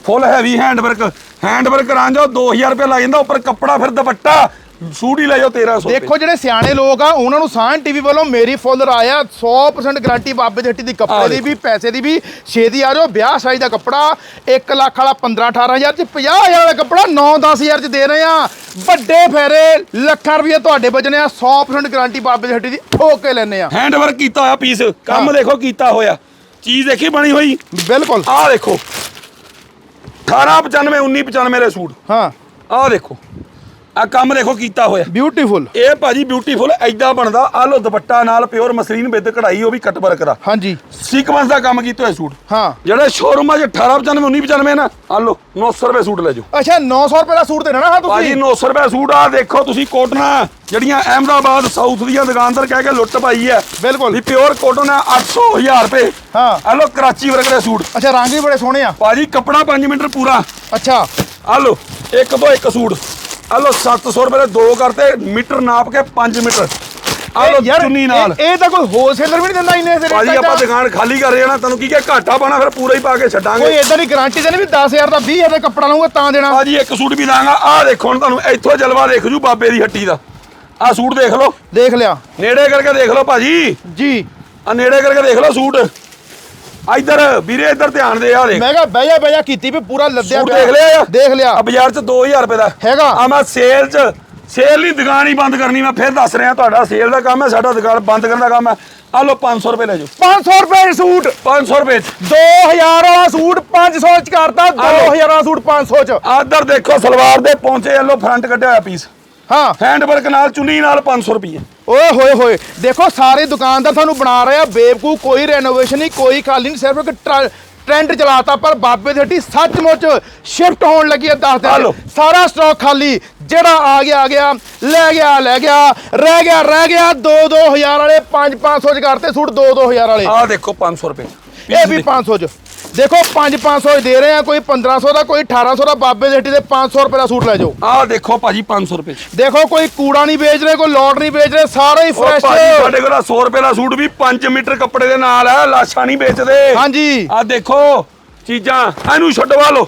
full heavy hand work hand work ਕਰਾਂ ਜਾਓ 2000 ਰੁਪਏ ਲੱਗ ਜਾਂਦਾ ਉੱਪਰ ਕੱਪੜਾ ਫਿਰ ਦੁਪੱਟਾ। ਸੂਟ ਹੀ ਲੈ ਜਾਓ 1300 ਰੁਪਏ। ਦੇਖੋ ਜਿਹੜੇ ਸਿਆਣੇ ਲੋਕ ਆ ਉਹਨਾਂ ਨੂੰ ਸਾਨ ਟੀਵੀ ਵੱਲੋਂ ਮੇਰੀ ਫੁੱਲ ਰਾਇਆ 100% ਗਾਰੰਟੀ ਬਾਬੇ ਦੀ ਹੱਟੀ ਦੀ ਕੱਪੜੇ ਦੀ ਵੀ ਪੈਸੇ ਦੀ ਵੀ। ਛੇਤੀ ਆ ਜਾਓ ਵਿਆਹ ਸਾਈ ਦਾ ਕੱਪੜਾ 1 ਲੱਖ ਵਾਲਾ 15 18000 ਚ 50000 ਦਾ ਕੱਪੜਾ 9 10000 ਚ ਦੇ ਰਹੇ ਆ। ਵੱਡੇ ਫੇਰੇ ਲੱਖਾਂ ਰੁਪਏ ਤੁਹਾਡੇ ਬਚਨੇ ਆ। 100% ਗਾਰੰਟੀ ਬਾਬੇ ਦੀ ਹੱਟੀ ਦੀ ਠੋਕ ਕੇ ਲੈਣੇ ਆ। ਹੈਂਡ ਵਰਕ ਕੀਤਾ ਹੋਇਆ ਪੀਸ ਕੰਮ। ਦੇਖੋ ਕੀਤਾ ਹੋਇਆ। ਚੀਜ਼ ਦੇਖੀ ਬਣੀ ਹੋਈ? ਬਿਲਕੁਲ। ਆਹ ਦੇਖੋ। 1895 1995 ਦੇ ਸੂਟ। ਹਾਂ। ਆਹ ਦੇਖੋ। ਆ ਕੰਮ ਦੇਖੋ ਕੀਤਾ ਹੋਇਆ। ਬਿਊਟੀਫੁਲ ਇਹ ਭਾਜੀ ਬਿਊਟੀਫੁਲ ਐਦਾਂ ਬਣਦਾ ਆ ਲੋ ਦੁਪੱਟਾ ਨਾਲ ਪਿਓਰ ਮਸਲੀਨ ਵਿੱਚ ਕਢਾਈ ਉਹ ਵੀ ਕੱਟ ਵਰਕ ਦਾ। ਹਾਂਜੀ। ਸੀਕਵੈਂਸ ਦਾ ਕੰਮ ਕੀਤਾ ਹੋਇਆ ਸੂਟ। ਹਾਂ। ਜਿਹੜੇ ਸ਼ੋਰੂਮਾਂ 'ਚ 1895 1995 ਨਾ ਆ ਲੋ 900 ਰੁਪਏ ਸੂਟ ਲੈ ਜਾਓ। ਅੱਛਾ 900 ਰੁਪਏ ਦਾ ਸੂਟ ਦੇਣਾ ਨਾ ਹਾਂ ਭਾਜੀ ਤੁਸੀਂ 900 ਰੁਪਏ ਸੂਟ ਆ ਦੇਖੋ ਤੁਸੀਂ ਕੋਟਨਾ ਜਿਹੜੀਆਂ ਅਹਿਮਦਾਬਾਦ ਸਾਊਥ ਦੀਆਂ ਦੁਕਾਨਦਾਰ ਕਹਿ ਕੇ ਲੁੱਟ ਪਾਈ ਹੈ। ਬਿਲਕੁਲ। ਵੀ ਪਿਓਰ ਕੋਟਨ ਆ 800 1000 ਰੁਪਏ। ਹਾਂ। ਆ ਲੋ ਕਰਾਚੀ ਵਰਗ ਦੇ ਸੂਟ। ਅੱਛਾ ਰੰਗ ਵੀ ਬੜੇ ਸੋਹਣੇ ਆ। ਭਾਜੀ ਕੱਪੜਾ 5 ਮੀਟਰ ਪੂਰਾ। ਅੱਛਾ। ਆ ਲੋ ਇੱਕ ਤੋਂ ਇੱਕ ਸੂਟ। ਆ ਲੋ 700 ਰੁਪਏ ਦੇ ਦੋ ਕਰਤੇ ਮੀਟਰ ਨਾਪ ਕੇ 5 ਮੀਟਰ। ਆ ਲੋ ਚੁੰਨੀ ਨਾਲ। ਇਹ- ਤਾਂ ਕੋਈ ਹੋਲਸੇਲਰ ਵੀ ਨਹੀਂ ਦਿੰਦਾ ਇੰਨੇ ਸਿਰੇ ਭਾਜੀ ਆਪਾਂ ਦੁਕਾਨ ਖਾਲੀ ਕਰ ਰਹੇ ਹਾਂ ਨਾ ਤੈਨੂੰ ਕੀ ਕਿ ਘਾਟਾ ਪਾਣਾ ਫਿਰ ਪੂਰਾ ਹੀ ਪਾ ਕੇ ਕੋਈ ਛੱਡਾਂਗੇ ਇਦਾਂ ਦੀ ਗਾਰੰਟੀ ਤੇ ਨਹੀਂ ਵੀ 10000 ਦਾ 20000 ਦਾ ਕੱਪੜਾ ਲਵਾਂਗਾ ਤਾਂ ਦੇਣਾ। ਭਾਜੀ ਇੱਕ ਸੂਟ ਵੀ ਦਾਂਗਾ ਆ ਦੇਖੋ ਹੁਣ ਤੁਹਾਨੂੰ ਇੱਥੋਂ ਜਲਵਾ ਦੇਖ ਜੂ ਬਾਬੇ ਦੀ ਹੱਟੀ ਦਾ। ਆ ਸੂਟ ਦੇਖ ਲਓ। ਦੇਖ ਲਿਆ। ਨੇੜੇ ਕਰਕੇ ਦੇਖ ਲਓ ਭਾਜੀ। ਜੀ। ਆ ਨੇੜੇ ਕਰਕੇ ਦੇਖ ਲਓ ਸੂਟ। ਇੱਧਰ ਵੀਰੇ ਇੱਧਰ ਧਿਆਨ ਦੇ ਆ ਦੇਖ ਮੈਂ ਕਿਹਾ ਬਹਿ ਜਾ ਬਹਿ ਜਾ ਕੀਤੀ ਵੀ ਪੂਰਾ ਲੱਦਿਆ ਸੂਟ। ਦੇਖ ਲਿਆ ਆ? ਦੇਖ ਲਿਆ। ਆ ਬਾਜ਼ਾਰ 'ਚ 2000 ਰੁਪਏ ਦਾ। ਹੈਗਾ। ਆ ਮੈਂ ਸੇਲ 'ਚ ਸੇਲ ਨਹੀਂ ਦੁਕਾਨ ਹੀ ਬੰਦ ਕਰਨੀ ਮੈਂ ਫਿਰ ਦੱਸ ਰਿਹਾ ਤੁਹਾਡਾ। ਸੇਲ ਦਾ ਕੰਮ ਹੈ ਸਾਡਾ ਦੁਕਾਨ ਬੰਦ ਕਰਨ ਦਾ ਕੰਮ ਹੈ। ਆ ਲਓ 500 ਰੁਪਏ ਲੈ ਜਾਓ। 500 ਰੁਪਏ ਸੂਟ। 500 ਰੁਪਏ 'ਚ। 2000 ਵਾਲਾ ਸੂਟ 500 ਚ ਕਰਤਾ 2000 ਵਾਲਾ ਸੂਟ 500 ਚ। ਆਦਰ ਦੇਖੋ ਸਲਵਾਰ ਦੇ ਪੌਂਚੇ ਯੈਲੋ ਫਰੰਟ ਕੱਢਿਆ ਹੋਇਆ ਪੀਸ ਹਾਂ। ਹੈਂਡ ਵਰਕ ਨਾਲ ਚੁੰਨੀ ਨਾਲ 500 ਰੁਪਏ। ਓਏ ਹੋਏ ਹੋਏ ਦੇਖੋ ਸਾਰੇ ਦੁਕਾਨਦਾਰ ਤੁਹਾਨੂੰ ਬਣਾ ਰਹੇ ਆ ਬੇਵਕੂਫ ਕੋਈ ਰੈਨੋਵੇਸ਼ਨ ਨਹੀਂ ਕੋਈ ਖਾਲੀ ਨਹੀਂ ਸਿਰਫ ਇੱਕ ਟਰ- ਟ੍ਰੈਂਡ ਚਲਾਤਾ ਪਰ ਬਾਬੇ ਦੀ ਹੱਟੀ ਸੱਚਮੁੱਚ ਸ਼ਿਫਟ ਹੋਣ ਲੱਗੀ ਹੈ ਦੱਸ। ਦੇ ਸਾਰਾ ਸਟਾਕ ਖਾਲੀ ਜਿਹੜਾ ਆ ਗਿਆ ਆ ਗਿਆ ਲੈ ਗਿਆ ਲੈ ਗਿਆ ਰਹਿ ਗਿਆ ਰਹਿ ਗਿਆ 2 2000 ਵਾਲੇ 5 500 ਚ ਕਰਤੇ ਸੂਟ 2 2000 ਵਾਲੇ। ਆ ਦੇਖੋ 500 ਰੁਪਏ। ਇਹ ਵੀ 500 ਚ। ਦੇਖੋ 5 500 ਚ ਦੇ ਰਹੇ ਆ ਕੋਈ 1500 ਦਾ ਕੋਈ 1800 ਦਾ ਬਾਬੇ ਦੀ ਹੱਟੀ ਦੇ 500 ਰੁਪਏ ਦਾ ਸੂਟ ਲੈ ਜਾਓ। ਆ ਦੇਖੋ ਭਾਜੀ 500 ਰੁਪਏ 'ਚ। ਦੇਖੋ ਕੋਈ ਕੂੜਾ ਨਹੀਂ ਵੇਚ ਰਹੇ ਕੋਈ ਲੋਟ ਨਹੀਂ ਵੇਚ ਰਹੇ ਸਾਰੇ ਹੀ ਉਹ ਫਰੈਸ਼ ਭਾਜੀ ਸਾਡੇ ਕੋਲ 100 ਰੁਪਏ ਦਾ ਸੂਟ ਵੀ 5 ਮੀਟਰ ਕੱਪੜੇ ਦੇ ਨਾਲ ਹੈ ਲਾਸ਼ਾਂ ਨਹੀਂ ਵੇਚਦੇ। ਹਾਂਜੀ। ਆ ਦੇਖੋ ਚੀਜ਼ਾਂ ਇਹਨੂੰ ਛੱਡਵਾ ਲਓ।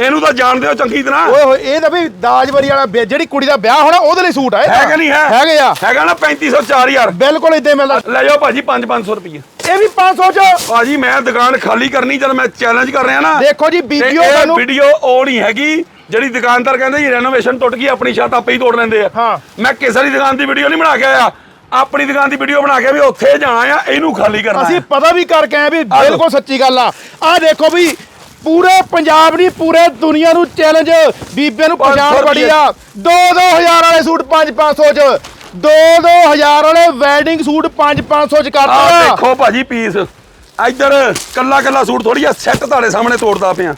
ਇਹਨੂੰ ਤਾਂ ਜਾਣਦੇ ਹੋ ਚੰਗੀ ਤਰ੍ਹਾਂ। ਓਏ ਹੋਏ ਇਹ ਤਾਂ ਵੀ ਦਾਜਵਰੀ ਵਾਲਾ ਵਿਆਹ- ਜਿਹੜੀ ਕੁੜੀ ਦਾ ਵਿਆਹ ਹੋਣਾ ਉਹਦੇ ਲਈ ਸੂਟ ਆ ਇਹ ਤਾਂ। ਹੈ ਕਿ ਨਹੀਂ ਹੈ। ਹੈਗੇ ਆ। ਹੈਗਾ ਨਾ 3500 4000 ਬਿਲਕੁਲ ਇਦਾਂ ਮਿਲਦਾ। ਲੈ ਜਾਓ ਭਾਜੀ 5 500 ਰੁਪਏ ਇਹ ਵੀ 500 ਚ ਭਾਜੀ ਮੈਂ ਦੁਕਾਨ ਖਾਲੀ ਕਰਨੀ ਜਦ ਮੈਂ ਚੈਲੰਜ ਕਰ ਰਿਹਾ ਨਾ ਦੇਖੋ ਜੀ ਵੀਡੀਓ ਇਹ ਤੁਹਾਨੂੰ ਵੀਡੀਓ ਉਹ ਨਹੀਂ ਹੈਗੀ ਜਿਹੜੀ ਦੁਕਾਨਦਾਰ ਕਹਿੰਦੇ ਜੀ ਰੈਨੋਵੇਸ਼ਨ ਟੁੱਟ ਗਈ ਆਪਣੀ ਛੱਤ ਆਪੇ ਹੀ ਤੋੜ ਲੈਂਦੇ ਆ। ਹਾਂ। ਮੈਂ ਕਿਸੇ ਦੀ ਦੁਕਾਨ ਦੀ ਵੀਡੀਓ ਨਹੀਂ ਬਣਾ ਕੇ ਆਇਆ। ਆਪਣੀ ਦੁਕਾਨ ਦੀ ਵੀਡੀਓ ਬਣਾ ਕੇ ਵੀ ਉੱਥੇ ਜਾਣਾ ਆ ਇਹਨੂੰ ਖਾਲੀ ਕਰਨਾ ਅਸੀਂ। ਪਤਾ ਵੀ ਕਰਕੇ ਆਏ ਵੀ। ਬਿਲਕੁਲ ਸੱਚੀ ਗੱਲ ਆ। ਆ ਦੇਖੋ ਵੀ ਪੂਰੇ ਪੰਜਾਬ ਨਹੀਂ ਪੂਰੇ ਦੁਨੀਆ ਨੂੰ ਚੈਲੰਜ ਬੀਬੀਆਂ ਨੂੰ 500 ਪਛਾਣ ਬੜੀ ਆ। 2 2000 ਵਾਲੇ ਸੂਟ 5 500 ਚ। 2 2000 ਵਾਲੇ ਵੈਡਿੰਗ ਸੂਟ 5 500 ਚ ਆਹ ਕਰਤਾ ਦੇਖੋ ਭਾਜੀ ਪੀਸ ਇੱਧਰ ਕੱਲਾ ਕੱਲਾ ਸੂਟ ਥੋੜੀ ਆ ਸੈੱਟ ਤੁਹਾਡੇ ਸਾਹਮਣੇ ਤੋੜਦਾ ਪਿਆ।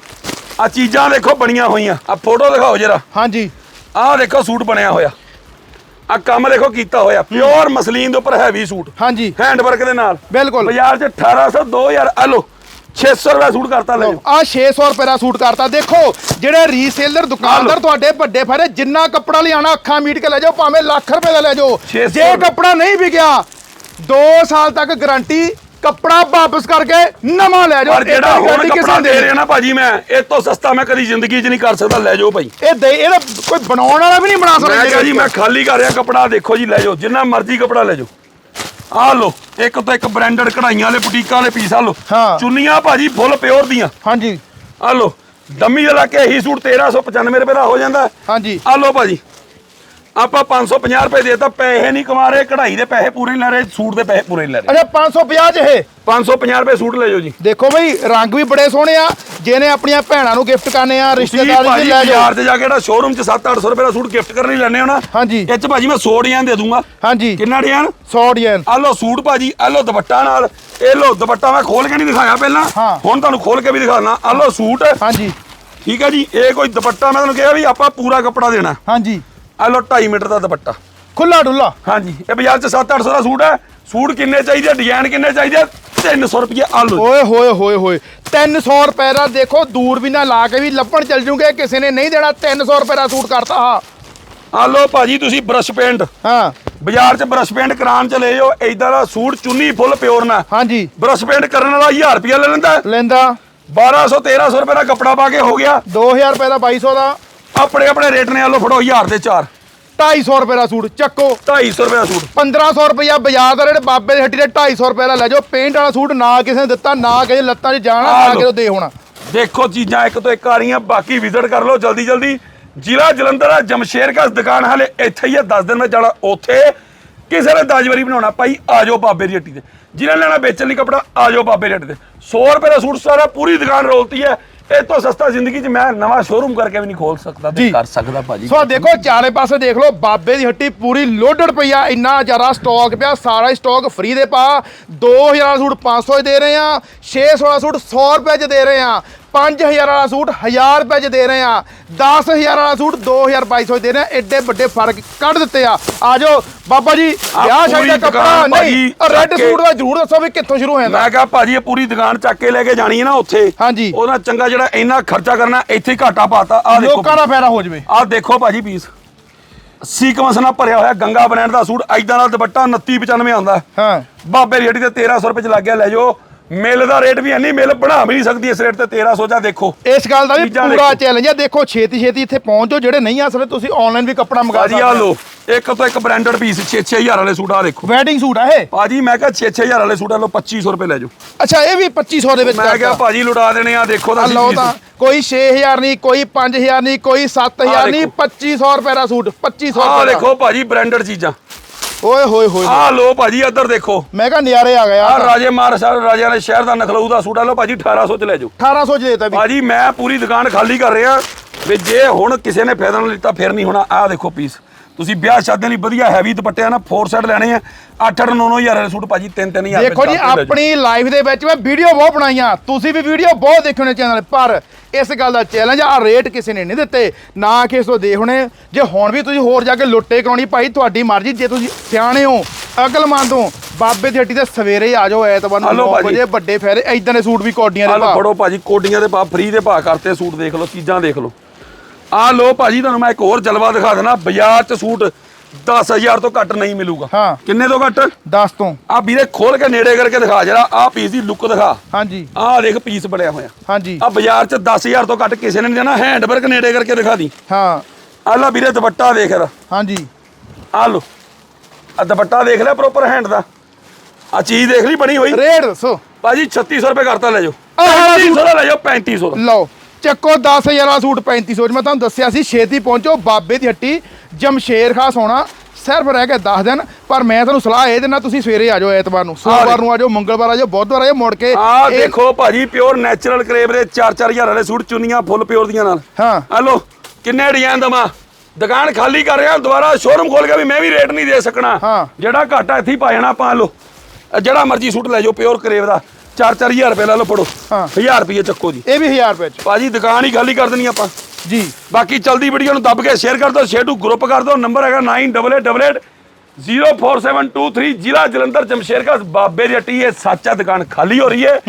ਆ ਚੀਜ਼ਾਂ ਦੇਖੋ ਬਣੀਆਂ ਹੋਈਆਂ। ਆ ਫੋਟੋ ਦਿਖਾਓ ਜਰਾ। ਹਾਂਜੀ। ਆਹ ਦੇਖੋ ਸੂਟ ਬਣਿਆ ਹੋਇਆ। ਆ ਕੰਮ ਦੇਖੋ ਕੀਤਾ ਹੋਇਆ। ਪਿਓਰ ਮਸਲੀਨ ਦੇ ਉੱਪਰ ਹੈਵੀ ਸੂਟ ਹਾਂਜੀ। ਹੈਂਡ ਵਰਕ ਦੇ ਨਾਲ। ਬਿਲਕੁਲ। ਬਾਜ਼ਾਰ 'ਚ 1800 2000 ਆ ਲੋ 600 ਰੁਪਏ ਸੂਟ ਕਰਤਾ ਲੈ ਜਾਓ। ਆ 600 ਰੁਪਏ ਦਾ ਸੂਟ ਕਰਤਾ। ਦੇਖੋ ਜਿਹੜੇ ਰੀਸੇਲਰ ਦੁਕਾਨਦਾਰ ਤੁਹਾਡੇ ਵੱਡੇ ਫਾਇਦੇ ਜਿੰਨਾ ਕੱਪੜਾ ਲਿਆਣਾ ਅੱਖਾਂ ਮੀਟ ਕੇ ਲੈ ਜਾਓ ਭਾਵੇਂ ਲੱਖ ਰੁਪਏ ਦਾ ਲੈ ਜਾਓ। 600 ਜੇ ਕੱਪੜਾ ਨਹੀਂ ਵਿਕਿਆ 2 ਸਾਲ ਤੱਕ ਗਾਰੰਟੀ ਕੱਪੜਾ ਵਾਪਸ ਕਰਕੇ ਨਵਾਂ ਲੈ ਜਾਓ। ਪਰ ਜਿਹੜਾ ਹੁਣ guarantee ਕਿਸੇ ਕੱਪੜਾ ਨੇ ਦੇ ਰਿਹਾ ਨਾ ਭਾਜੀ ਮੈਂ ਇਹ ਤੋਂ ਸਸਤਾ ਮੈਂ ਕਦੀ ਜ਼ਿੰਦਗੀ 'ਚ ਨਹੀਂ ਕਰ ਸਕਦਾ ਲੈ ਜਾਓ ਭਾਈ। ਇਹ ਦੇ ਇਹਦਾ ਕੋਈ ਬਣਾਉਣ ਵਾਲਾ ਵੀ ਨਹੀਂ ਬਣਾ ਸਕਦਾ। ਮੈਂ ਕਿਹਾ ਜੀ ਮੈਂ ਖਾਲੀ ਕਰ ਰਿਹਾ ਕੱਪੜਾ ਦੇਖੋ ਜੀ ਲੈ ਜਾਓ ਜਿੰਨਾ ਮਰਜ਼ੀ ਕੱਪੜਾ ਲੈ ਜਾਓ। ਆਹ ਲੋ ਇੱਕ ਤੋਂ ਇੱਕ ਬ੍ਰਾਂਡਡ ਕਢਾਈਆਂ ਵਾਲੇ ਬੁਟੀਕਾਂ ਵਾਲੇ ਪੀਸ ਆ ਲੋ ਹਾਂ। ਚੁੰਨੀਆਂ ਭਾਜੀ ਫੁੱਲ ਪਿਓਰ ਦੀਆਂ ਹਾਂਜੀ ਆ ਲੋ ਡੰਮੀ ਦਾ ਲਾ ਕੇ ਇਹੀ ਸੂਟ 1395 ਰੁਪਏ ਦਾ ਹੋ ਜਾਂਦਾ। ਹਾਂਜੀ ਆ ਲੋ ਭਾਜੀ ਆਪਾਂ 550 ਰੁਪਏ ਦੇਤਾ ਪੈਸੇ ਨਹੀਂ ਕਮਾ ਰਹੇ ਕਢਾਈ ਦੇ ਪੈਸੇ ਪੂਰੇ ਨਹੀਂ ਲੈ ਰਹੇ ਸੂਟ ਦੇ ਪੈਸੇ ਪੂਰੇ ਨਹੀਂ ਲੈ ਰਹੇ। ਅੱਛਾ 550 ਚ ਇਹ? 550 ਰੁਪਏ ਸੂਟ ਲੈ ਜਾਓ ਜੀ। ਦੇਖੋ ਬਈ ਰੰਗ ਵੀ ਬੜੇ ਸੋਹਣੇ ਆ ਜਿਹਨੇ ਆਪਣੀਆਂ ਭੈਣਾਂ ਨੂੰ ਗਿਫਟ ਕਰਨੇ ਆ ਰਿਸ਼ਤੇਦਾਰੀ ਚ ਲੈ ਜਾਓ। ਬਾਜ਼ਾਰ 'ਚ ਜਾ ਕੇ ਜਿਹੜਾ ਸ਼ੋਰੂਮ 'ਚ 7-800 ਰੁਪਏ ਦਾ ਸੂਟ ਗਿਫਟ ਕਰਨ ਹੀ ਲੈਣੇ ਹੋ ਨਾ ਹਾਂਜੀ। ਇਹ 'ਚ ਭਾਜੀ ਮੈਂ 100 ਡਿਜ਼ਾਈਨ ਦੇ ਦੂੰਗਾ। ਹਾਂਜੀ। ਕਿੰਨਾ ਡਿਜ਼ਾਈਨ? 100 ਡਿਜ਼ਾਈਨ। ਆ ਲੋ ਸੂਟ ਭਾਜੀ ਆ ਲੋ ਦੁਪੱਟਾ ਨਾਲ ਇਹ ਲੋ ਦੁਪੱਟਾ ਮੈਂ ਖੋਲ ਕੇ ਨਹੀਂ ਦਿਖਾਇਆ ਪਹਿਲਾਂ। ਹੁਣ ਤੁਹਾਨੂੰ ਖੋਲ ਕੇ ਵੀ ਦਿਖਾਣਾ ਆ ਲੋ ਸੂਟ। ਹਾਂਜੀ। ਠੀਕ ਹੈ ਜੀ ਇਹ ਕੋਈ ਦੁਪੱਟਾ ਮੈਂ ਤੁਹਾਨੂੰ ਕਿਹਾ ਵੀ ਆਪਾਂ ਪੂਰਾ ਕੱਪੜਾ ਦੇਣਾ। ਹਾਂਜੀ। ਆ ਲੋ 2.5 ਮੀਟਰ ਦਾ ਦੁਪੱਟਾ। ਖੁੱਲਾ ਡੁੱਲਾ ਹਾਂਜੀ ਇਹ ਬਾਜ਼ਾਰ 'ਚ 7-800 ਦਾ ਸੂਟ ਹੈ। ਸੂਟ ਕਿੰਨੇ ਚਾਹੀਦੇ ਡਿਜ਼ਾਈਨ ਕਿੰਨੇ ਚਾਹੀਦੇ 300 ਰੁਪਏ ਆ ਲੋ ਓਏ ਹੋਏ ਹੋਏ ਹੋਏ। 300 ਰੁਪਏ ਦਾ ਦੇਖੋ ਦੂਰ ਵੀ ਨਾ ਲਾ ਕੇ ਵੀ ਲੱਭਣ ਚੱਲ ਜੂਗੇ। ਕਿਸੇ ਨੇ ਨਹੀਂ ਦੇਣਾ 300 ਰੁਪਏ ਦਾ ਸੂਟ ਕਰਤਾ ਹਾਂ ਆ ਲੋ ਭਾਜੀ ਤੁਸੀਂ ਬ੍ਰਸ਼ ਪੇਂਟ ਹਾਂ। ਬਾਜ਼ਾਰ 'ਚ ਬ੍ਰਸ਼ ਪੇਂਟ ਕਰਾਉਣ ਚਲੇ ਜਾਓ ਏਦਾਂ ਦਾ ਸੂਟ ਚੁੰਨੀ ਫੁੱਲ ਪਿਓਰ ਨਾ। ਹਾਂਜੀ। ਬ੍ਰਸ਼ ਪੇਂਟ ਕਰਨ ਵਾਲਾ 1000 ਰੁਪਏ ਲੈ ਲੈਂਦਾ। ਲੈਂਦਾ। 1200 1300 ਰੁਪਏ ਦਾ ਕੱਪੜਾ ਪਾ ਕੇ ਹੋ ਗਿਆ। 2000 ਰੁਪਏ ਦਾ 2200 ਦਾ। ਆਪਣੇ ਆਪਣੇ ਰੇਟ ਨੇ ਆਲੋ ਫੜੋ 1000 ਦੇ 4 250 ਰੁਪਏ ਦਾ ਸੂਟ ਚੱਕੋ। 250 ਰੁਪਏ ਦਾ ਸੂਟ। 1500 ਰੁਪਇਆ ਬਾਜ਼ਾਰ ਦਾ ਰੇਟ ਬਾਬੇ ਦੀ ਹੱਟੀ ਦੇ 250 ਰੁਪਏ ਦਾ ਲੈ ਜਾਓ। ਪੇਂਟ ਵਾਲਾ ਸੂਟ ਨਾ ਕਿਸੇ ਨੇ ਦਿੱਤਾ ਨਾ ਕਿਸੇ ਲੱਤਾਂ 'ਚ ਜਾਣਾ ਨਾ। ਕਿਸੇ ਦੇ ਹੋਣਾ। ਦੇਖੋ ਚੀਜ਼ਾਂ ਇੱਕ ਤੋਂ ਇੱਕ ਆ ਰਹੀਆਂ ਬਾਕੀ ਵਿਜ਼ਿਟ ਕਰ ਲਓ ਜਲਦੀ ਜਲਦੀ। ਜ਼ਿਲ੍ਹਾ ਜਲੰਧਰ ਆ ਜਮਸ਼ੇਰ ਕਾ ਦੁਕਾਨ ਹਾਲੇ ਇੱਥੇ ਹੀ ਆ 10 ਦਿਨ ਮੈਂ ਜਾਣਾ ਉੱਥੇ। ਕਿਸੇ ਨੇ ਦਾਜਵਰੀ ਬਣਾਉਣਾ ਭਾਈ ਆ ਜਾਓ ਬਾਬੇ ਦੀ ਹੱਟੀ ਤੇ। ਜਿਹਨੇ ਲੈਣਾ ਵੇਚਣ ਲਈ ਕਪੜਾ ਆ ਜਾਓ ਬਾਬੇ ਦੀ ਹੱਟੀ ਤੇ। 100 ਰੁਪਏ ਦਾ ਸੂਟ ਸਾਰਾ ਪੂਰੀ ਦੁਕਾਨ ਰੋਲਤੀ ਹੈ। ਇਹ ਤੋਂ ਸਸਤਾ ਜ਼ਿੰਦਗੀ 'ਚ ਮੈਂ ਨਵਾਂ ਸ਼ੋਰੂਮ ਕਰਕੇ ਵੀ ਨਹੀਂ ਖੋਲ ਸਕਦਾ ਤੇ ਜੀ। ਕਰ ਸਕਦਾ ਭਾਜੀ। ਸੋ ਆਹ ਦੇਖੋ ਚਾਰੇ ਪਾਸੇ ਦੇਖ ਲਓ ਬਾਬੇ ਦੀ ਹੱਟੀ ਪੂਰੀ ਲੋਡਡ ਪਈ ਆ ਇੰਨਾ ਜ਼ਿਆਦਾ ਸਟਾਕ ਪਿਆ ਸਾਰਾ ਹੀ ਸਟਾਕ ਫ੍ਰੀ ਦੇ ਪਾ। 2000 ਵਾਲਾ ਸੂਟ 500 ਚ ਦੇ ਰਹੇ ਆ 600 ਵਾਲਾ ਸੂਟ 100 ਰੁਪਏ ਚ ਦੇ ਰਹੇ ਆ। 5000 ਵਾਲਾ ਸੂਟ 1000 ਰੁਪਏ ਚ ਦੇ ਰਹੇ ਆ। 10000 ਵਾਲਾ ਸੂਟ 2200 ਚ ਦੇ ਰਹੇ ਆ। ਐਡੇ ਵੱਡੇ ਫ਼ਰਕ ਕੱਢ ਦਿੱਤੇ ਆ। ਆ ਜਾਓ ਬਾਬਾ ਜੀ ਵਿਆਹ ਸ਼ਾਦੀ ਦਾ ਕੱਪੜਾ ਨਹੀਂ ਰੈੱਡ ਸੂਟ ਦਾ ਜ਼ਰੂਰ ਦੱਸੋ ਵੀ ਕਿੱਥੋਂ ਸ਼ੁਰੂ ਹੋਇਆ ਮੈਂ ਕਿਹਾ ਭਾਜੀ ਇਹ ਪੂਰੀ ਦੁਕਾਨ ਚੱਕ ਕੇ ਲੈ ਕੇ ਜਾਣੀ ਹੈ ਨਾ ਉੱਥੇ। ਹਾਂਜੀ। ਉਹਦਾ ਚੰਗਾ ਜਿਹੜਾ ਇੰਨਾ ਖਰਚਾ ਕਰਨਾ ਇੱਥੇ ਹੀ ਘਾਟਾ ਪਾਤਾ। ਆ ਦੇਖੋ ਲੋਕਾਂ ਦਾ ਫਾਇਦਾ ਹੋ ਜਵੇ। ਆਹ ਦੇਖੋ ਭਾਜੀ ਪੀਸ ਸੀਕਵੈਂਸ ਨਾਲ ਭਰਿਆ ਹੋਇਆ ਗੰਗਾ ਬ੍ਰਾਂਡ ਦਾ ਸੂਟ ਐਦਾਂ ਦਾ ਦੁਪੱਟਾ 2995 ਆਉਂਦਾ। ਹਾਂ। ਬਾਬੇ ਰੇੜੀ ਤੇ 1300 ਰੁਪਏ ਚ ਲੱਗ ਗਿਆ ਲੈ ਜਾਓ। ਮਿਲ ਦਾ ਰੇਟ ਵੀ ਐਨੀ ਮਿਲ ਬਣਾ ਵੀ ਨਹੀਂ ਸਕਦੀ ਇਸ ਰੇਟ ਤੇ 1300 ਜਾਂ ਦੇਖੋ ਇਸ ਗੱਲ ਦਾ ਵੀ ਚੀਜ਼ਾਂ ਪੂਰਾ ਦੇਖੋ। ਚੈਲੰਜ ਆ ਦੇਖੋ ਛੇਤੀ ਛੇਤੀ ਇੱਥੇ ਪਹੁੰਚੋ ਜਿਹੜੇ ਨਹੀਂ ਆ ਸਕਦੇ ਤੁਸੀਂ ਆਨਲਾਈਨ ਵੀ ਕੱਪੜਾ ਮੰਗਾ ਭਾਜੀ ਸਕਦੇ ਆ ਲੋ ਇੱਕ ਤੋਂ ਇੱਕ ਬ੍ਰਾਂਡਡ ਪੀਸ 6-6000 ਵਾਲੇ ਸੂਟ ਆ ਦੇਖੋ ਵੈਡਿੰਗ ਸੂਟ ਆ ਇਹ ਭਾਜੀ ਮੈਂ ਕਿਹਾ 6-6000 ਵਾਲੇ ਸੂਟ ਆ ਲੋ 2500 ਰੁਪਏ ਲੈ ਜਾਓ ਅੱਛਾ ਇਹ ਵੀ 2500 ਦੇ ਵਿੱਚ ਮੈਂ ਕਿਹਾ। ਭਾਜੀ ਲੁਟਾ ਦੇਣੇ ਆ ਦੇਖੋ ਆ ਤਾਂ ਲਓ ਸਹੀ ਤਾਂ। ਕੋਈ 6000 ਨਹੀਂ ਕੋਈ 5000 ਨਹੀਂ ਕੋਈ 7000 ਆਹ ਨਹੀਂ ਦੇਖੋ। 2500 ਰੁਪਏ ਦਾ ਸੂਟ 2500 ਆਹ ਰੁਪਏ ਦਾ। ਦੇਖੋ ਭਾਜੀ ਬ੍ਰਾਂਡਡ ਚੀਜ਼ਾਂ ਓਏ ਹੋਏ ਹੋਏ ਆਹ ਲੋ ਭਾਜੀ ਇੱਧਰ ਦੇਖੋ। ਮੈਂ ਕਿਹਾ ਨਿਆਰੇ ਆ ਗਿਆ ਆਹ ਰਾਜੇ ਮਹਾਰਾਜ ਰਾਜਿਆਂ ਦੇ ਸ਼ਹਿਰ ਦਾ ਨਖਲਊ ਦਾ ਸੂਟ ਆ। ਲੋ ਭਾਜੀ 1800 ਚ ਲੈ ਜਾਓ। 1800 ਚ ਦੇਤਾ ਵੀ। ਭਾਜੀ ਮੈਂ ਪੂਰੀ ਦੁਕਾਨ ਖਾਲੀ ਕਰ ਰਿਹਾ ਵੀ ਜੇ ਹੁਣ ਕਿਸੇ ਨੇ ਫਾਇਦਾ ਨਾ ਲਿੱਤਾ ਫਿਰ ਨਹੀਂ ਹੋਣਾ। ਆਹ ਦੇਖੋ ਪੀਸ। ਤੁਸੀਂ ਵਿਆਹ ਸ਼ਾਦੀਆਂ ਲਈ ਵਧੀਆ ਹੈਵੀ ਦੁਪੱਟੇ ਨਾ 4 ਸੈਟ ਲੈਣੇ ਆ 8 8 9 9000 ਵਾਲੇ ਸੂਟ ਭਾਜੀ 3 3000 ਦੇਖੋ ਜੀ ਆਪਣੀ ਲਾਈਫ ਦੇ ਵਿੱਚ ਮੈਂ ਵੀਡੀਓ ਬਹੁਤ ਬਣਾਈਆਂ। ਤੁਸੀਂ ਵੀ ਵੀਡੀਓ ਬਹੁਤ ਦੇਖੇ ਹੋਣੇ ਚੈਨਲ ਪਰ ਇਸ ਗੱਲ ਦਾ ਚੈਲੰਜ ਆ ਰੇਟ ਕਿਸੇ ਨੇ ਨਹੀਂ ਦਿੱਤੇ ਨਾ ਕਿਸੇ ਤੋਂ ਦੇ ਹੋਣੇ। ਜੇ ਹੁਣ ਵੀ ਤੁਸੀਂ ਹੋਰ ਜਾ ਕੇ ਲੁੱਟੇ ਕਰਾਉਣੀ ਭਾਈ ਤੁਹਾਡੀ ਮਰਜ਼ੀ ਜੇ ਤੁਸੀਂ ਸਿਆਣੇ ਹੋ ਅਕਲਮੰਦ ਹੋ ਬਾਬੇ ਦੀ ਹੱਟੀ ਤੇ ਸਵੇਰੇ ਆ ਜਾਓ ਐਤਵਾਰ ਨੂੰ ਹਲੋ 9 ਭਾਜੀ। ਵਜੇ ਵੱਡੇ ਫੇਰੇ ਐਦਾਂ ਦੇ ਸੂਟ ਵੀ ਕੋਡੀਆਂ ਦੇ ਭਾਅ। ਫੜੋ ਭਾਜੀ ਕੋਡੀਆਂ ਦੇ ਪਾ ਫ੍ਰੀ ਦੇ ਪਾ ਕਰਤੇ ਸੂਟ ਦੇਖ ਲਓ ਚੀਜ਼ਾਂ ਦੇਖ ਲਓ। ਆਹ ਲੋ ਭਾਜੀ ਤੁਹਾਨੂੰ ਮੈਂ ਇੱਕ ਹੋਰ ਜਲਵਾ ਦਿਖਾ ਦੇਣਾ। ਬਾਜ਼ਾਰ 'ਚ ਸੂਟ 10000 ਤੋਂ ਘੱਟ ਨਹੀਂ ਮਿਲੂਗਾ। ਹਾਂ। ਕਿੰਨੇ ਤੋਂ ਘੱਟ? 10 ਤੋਂ। ਆ ਵੀਰੇ ਖੋਲ ਕੇ ਨੇੜੇ ਕਰਕੇ ਦਿਖਾ ਜਰਾ। ਆਹ ਪੀਸ ਦੀ ਲੁੱਕ ਦਿਖਾ। ਹਾਂਜੀ। ਆਹ ਦੇਖ ਪੀਸ ਬਣਿਆ ਹੋਇਆ। ਹਾਂਜੀ। ਆ ਬਾਜ਼ਾਰ 'ਚ 10000 ਤੋਂ ਘੱਟ ਕਿਸੇ ਨੇ ਨਹੀਂ ਜਾਣਾ ਹੈਂਡ ਵਰਕ ਨੇੜੇ ਕਰਕੇ ਦਿਖਾ ਦੀ। ਹਾਂ। ਆਹ ਲੈ ਵੀਰੇ ਦੁਪੱਟਾ ਦੇਖ ਇਹਦਾ। ਹਾਂਜੀ। ਆ ਲੋ ਆ ਦੁਪੱਟਾ ਦੇਖ ਲੈ ਪ੍ਰੋਪਰ ਹੈਂਡ ਦਾ। ਆ ਚੀਜ਼ ਦੇਖ ਲਈ ਬਣੀ ਹੋਈ। ਰੇਟ ਦੱਸੋ। ਭਾਜੀ 3600 ਰੁਪਏ ਕਰਤਾ ਲੈ ਜਾਓ। ਆਹ ਵਾਲਾ 3500 ਦਾ ਲੈ ਜਾਓ 3500 ਦਾ। ਲਓ। ਚੱਕੋ 10000 ਵਾਲਾ ਸੂਟ 3500 ਚ। ਮੈਂ ਤੁਹਾਨੂੰ ਦੱਸਿਆ ਸੀ ਛੇਤੀ ਪਹੁੰਚੋ ਬਾਬੇ ਦੀ ਹੱਟੀ ਜਮਸ਼ੇਰ ਖਾਸ ਹੋਣਾ ਸਿਰਫ ਰਹਿ ਗਏ 10 ਦਿਨ। ਪਰ ਮੈਂ ਤੁਹਾਨੂੰ ਸਲਾਹ ਇਹ ਦੇਣਾ ਤੁਸੀਂ ਸਵੇਰੇ ਆ ਜਾਓ ਐਤਵਾਰ ਨੂੰ। ਸੋਮਵਾਰ ਨੂੰ ਆ ਜਾਓ ਮੰਗਲਵਾਰ ਆ ਜਾਓ ਬੁੱਧਵਾਰ ਆ ਜਾਓ ਮੁੜ ਕੇ ਆ ਦੇਖੋ ਭਾਜੀ ਪਿਓਰ ਨੈਚੁਰਲ ਕਰੇਬ ਦੇ 4-4000 ਵਾਲੇ ਸੂਟ ਚੁੰਨੀਆਂ ਫੁੱਲ ਪਿਓਰ ਦੀਆਂ ਨਾਲ। ਹਾਂ। ਆ ਲੋ ਕਿੰਨੇ ਡਿਜ਼ਾਈਨ ਦਵਾਂ? ਦੁਕਾਨ ਖਾਲੀ ਕਰ ਰਿਹਾ ਦੁਬਾਰਾ ਸ਼ੋਰੂਮ ਖੋਲ ਕੇ ਵੀ ਮੈਂ ਵੀ ਰੇਟ ਨਹੀਂ ਦੇ ਸਕਣਾ। ਜਿਹੜਾ ਘਾਟਾ ਇੱਥੇ ਹੀ ਪਾ ਜਾਣਾ ਆਪਾਂ ਲੋ ਆਹ ਜਿਹੜਾ ਮਰਜ਼ੀ ਸੂਟ ਲੈ ਜਾਓ ਪਿਓਰ ਕਰੇਬ ਦਾ। 4-4000 ਰੁਪਏ ਲੈ ਲਓ ਫੜੋ। ਹਾਂ। 1000 ਰੁਪਏ ਚੱਕੋ ਜੀ। ਇਹ ਵੀ 1000 ਰੁਪਏ ਚ। ਭਾਜੀ ਦੁਕਾਨ ਹੀ ਖਾਲੀ ਕਰ ਦੇਣੀ ਆਪਾਂ। ਜੀ। ਬਾਕੀ ਚਲਦੀ ਵੀਡੀਓ ਨੂੰ ਦੱਬ ਕੇ ਸ਼ੇਅਰ ਕਰ ਦਿਓ ਸ਼ੇਅਰ ਟੂ ਗਰੁੱਪ ਕਰ ਦਿਓ। ਨੰਬਰ ਹੈਗਾ 9888 04723 ਜ਼ਿਲ੍ਹਾ ਜਲੰਧਰ ਜਮਸ਼ੇਰ ਕਾ ਬਾਬੇ ਦੀ ਹੱਟੀ ਇਹ ਸੱਚਾ ਦੁਕਾਨ ਖਾਲੀ ਹੋ ਰਹੀ ਹੈ।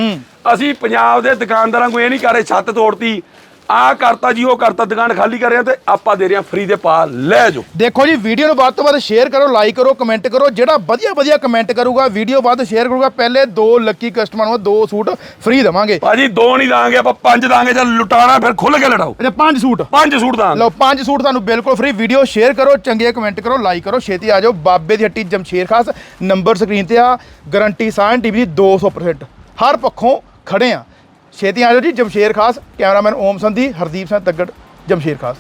ਅਸੀਂ ਪੰਜਾਬ ਦੇ ਦੁਕਾਨਦਾਰਾਂ ਨੂੰ ਇਹ ਨਹੀਂ ਕਰ ਛੱਤ ਤੋੜਤੀ। ਆ ਕਰਤਾ ਜੀ ਉਹ ਕਰਤਾ ਦੁਕਾਨ ਖਾਲੀ ਕਰ ਰਹੇ ਤੇ ਆਪਾਂ ਦੇ ਰਹੇ ਹਾਂ ਫ੍ਰੀ ਦੇ ਪਾ ਲੈ ਜਾਓ। ਦੇਖੋ ਜੀ ਵੀਡੀਓ ਨੂੰ ਵੱਧ ਤੋਂ ਵੱਧ ਸ਼ੇਅਰ ਕਰੋ ਲਾਈਕ ਕਰੋ ਕਮੈਂਟ ਕਰੋ ਜਿਹੜਾ ਵਧੀਆ ਵਧੀਆ ਕਮੈਂਟ ਕਰੂਗਾ ਵੀਡੀਓ ਵੱਧ ਸ਼ੇਅਰ ਕਰੂਗਾ ਪਹਿਲੇ ਦੋ ਲੱਕੀ ਕਸਟਮਰ ਨੂੰ ਦੋ ਸੂਟ ਫ੍ਰੀ ਦੇਵਾਂਗੇ। ਭਾਜੀ ਦੋ ਨਹੀਂ ਦਾਂਗੇ ਆਪਾਂ ਪੰਜ ਦਾਂਗੇ ਜੇ ਲੁਟਾਣਾ ਫਿਰ ਖੁੱਲ ਕੇ ਲੜਾਓ। ਅੱਛਾ ਪੰਜ ਸੂਟ। ਪੰਜ ਸੂਟ ਦਾਂਗੇ। ਲਓ ਪੰਜ ਸੂਟ ਤੁਹਾਨੂੰ ਬਿਲਕੁਲ ਫ੍ਰੀ ਵੀਡੀਓ ਸ਼ੇਅਰ ਕਰੋ ਚੰਗੇ ਕਮੈਂਟ ਕਰੋ ਲਾਈਕ ਕਰੋ ਛੇਤੀ ਆ ਜਾਓ। ਬਾਬੇ ਦੀ ਹੱਟੀ ਜਮਸ਼ੇਰ ਖਾਸ ਨੰਬਰ ਸਕਰੀਨ ਤੇ ਆ ਗਾਰੰਟੀ ਸਾਨ ਟੀਵੀ ਦੀ 200% ਹਰ ਪੱਖੋਂ ਖੜੇ ਆ। ਛੇਤੀ ਆ ਜਾਓ ਜੀ ਜਮਸ਼ੇਰ ਖਾਸ ਕੈਮਰਾਮੈਨ ਓਮ ਸੰਧੀ ਹਰਦੀਪ ਸਿੰਘ ਤੱਗੜ ਜਮਸ਼ੇਰ ਖਾਸ।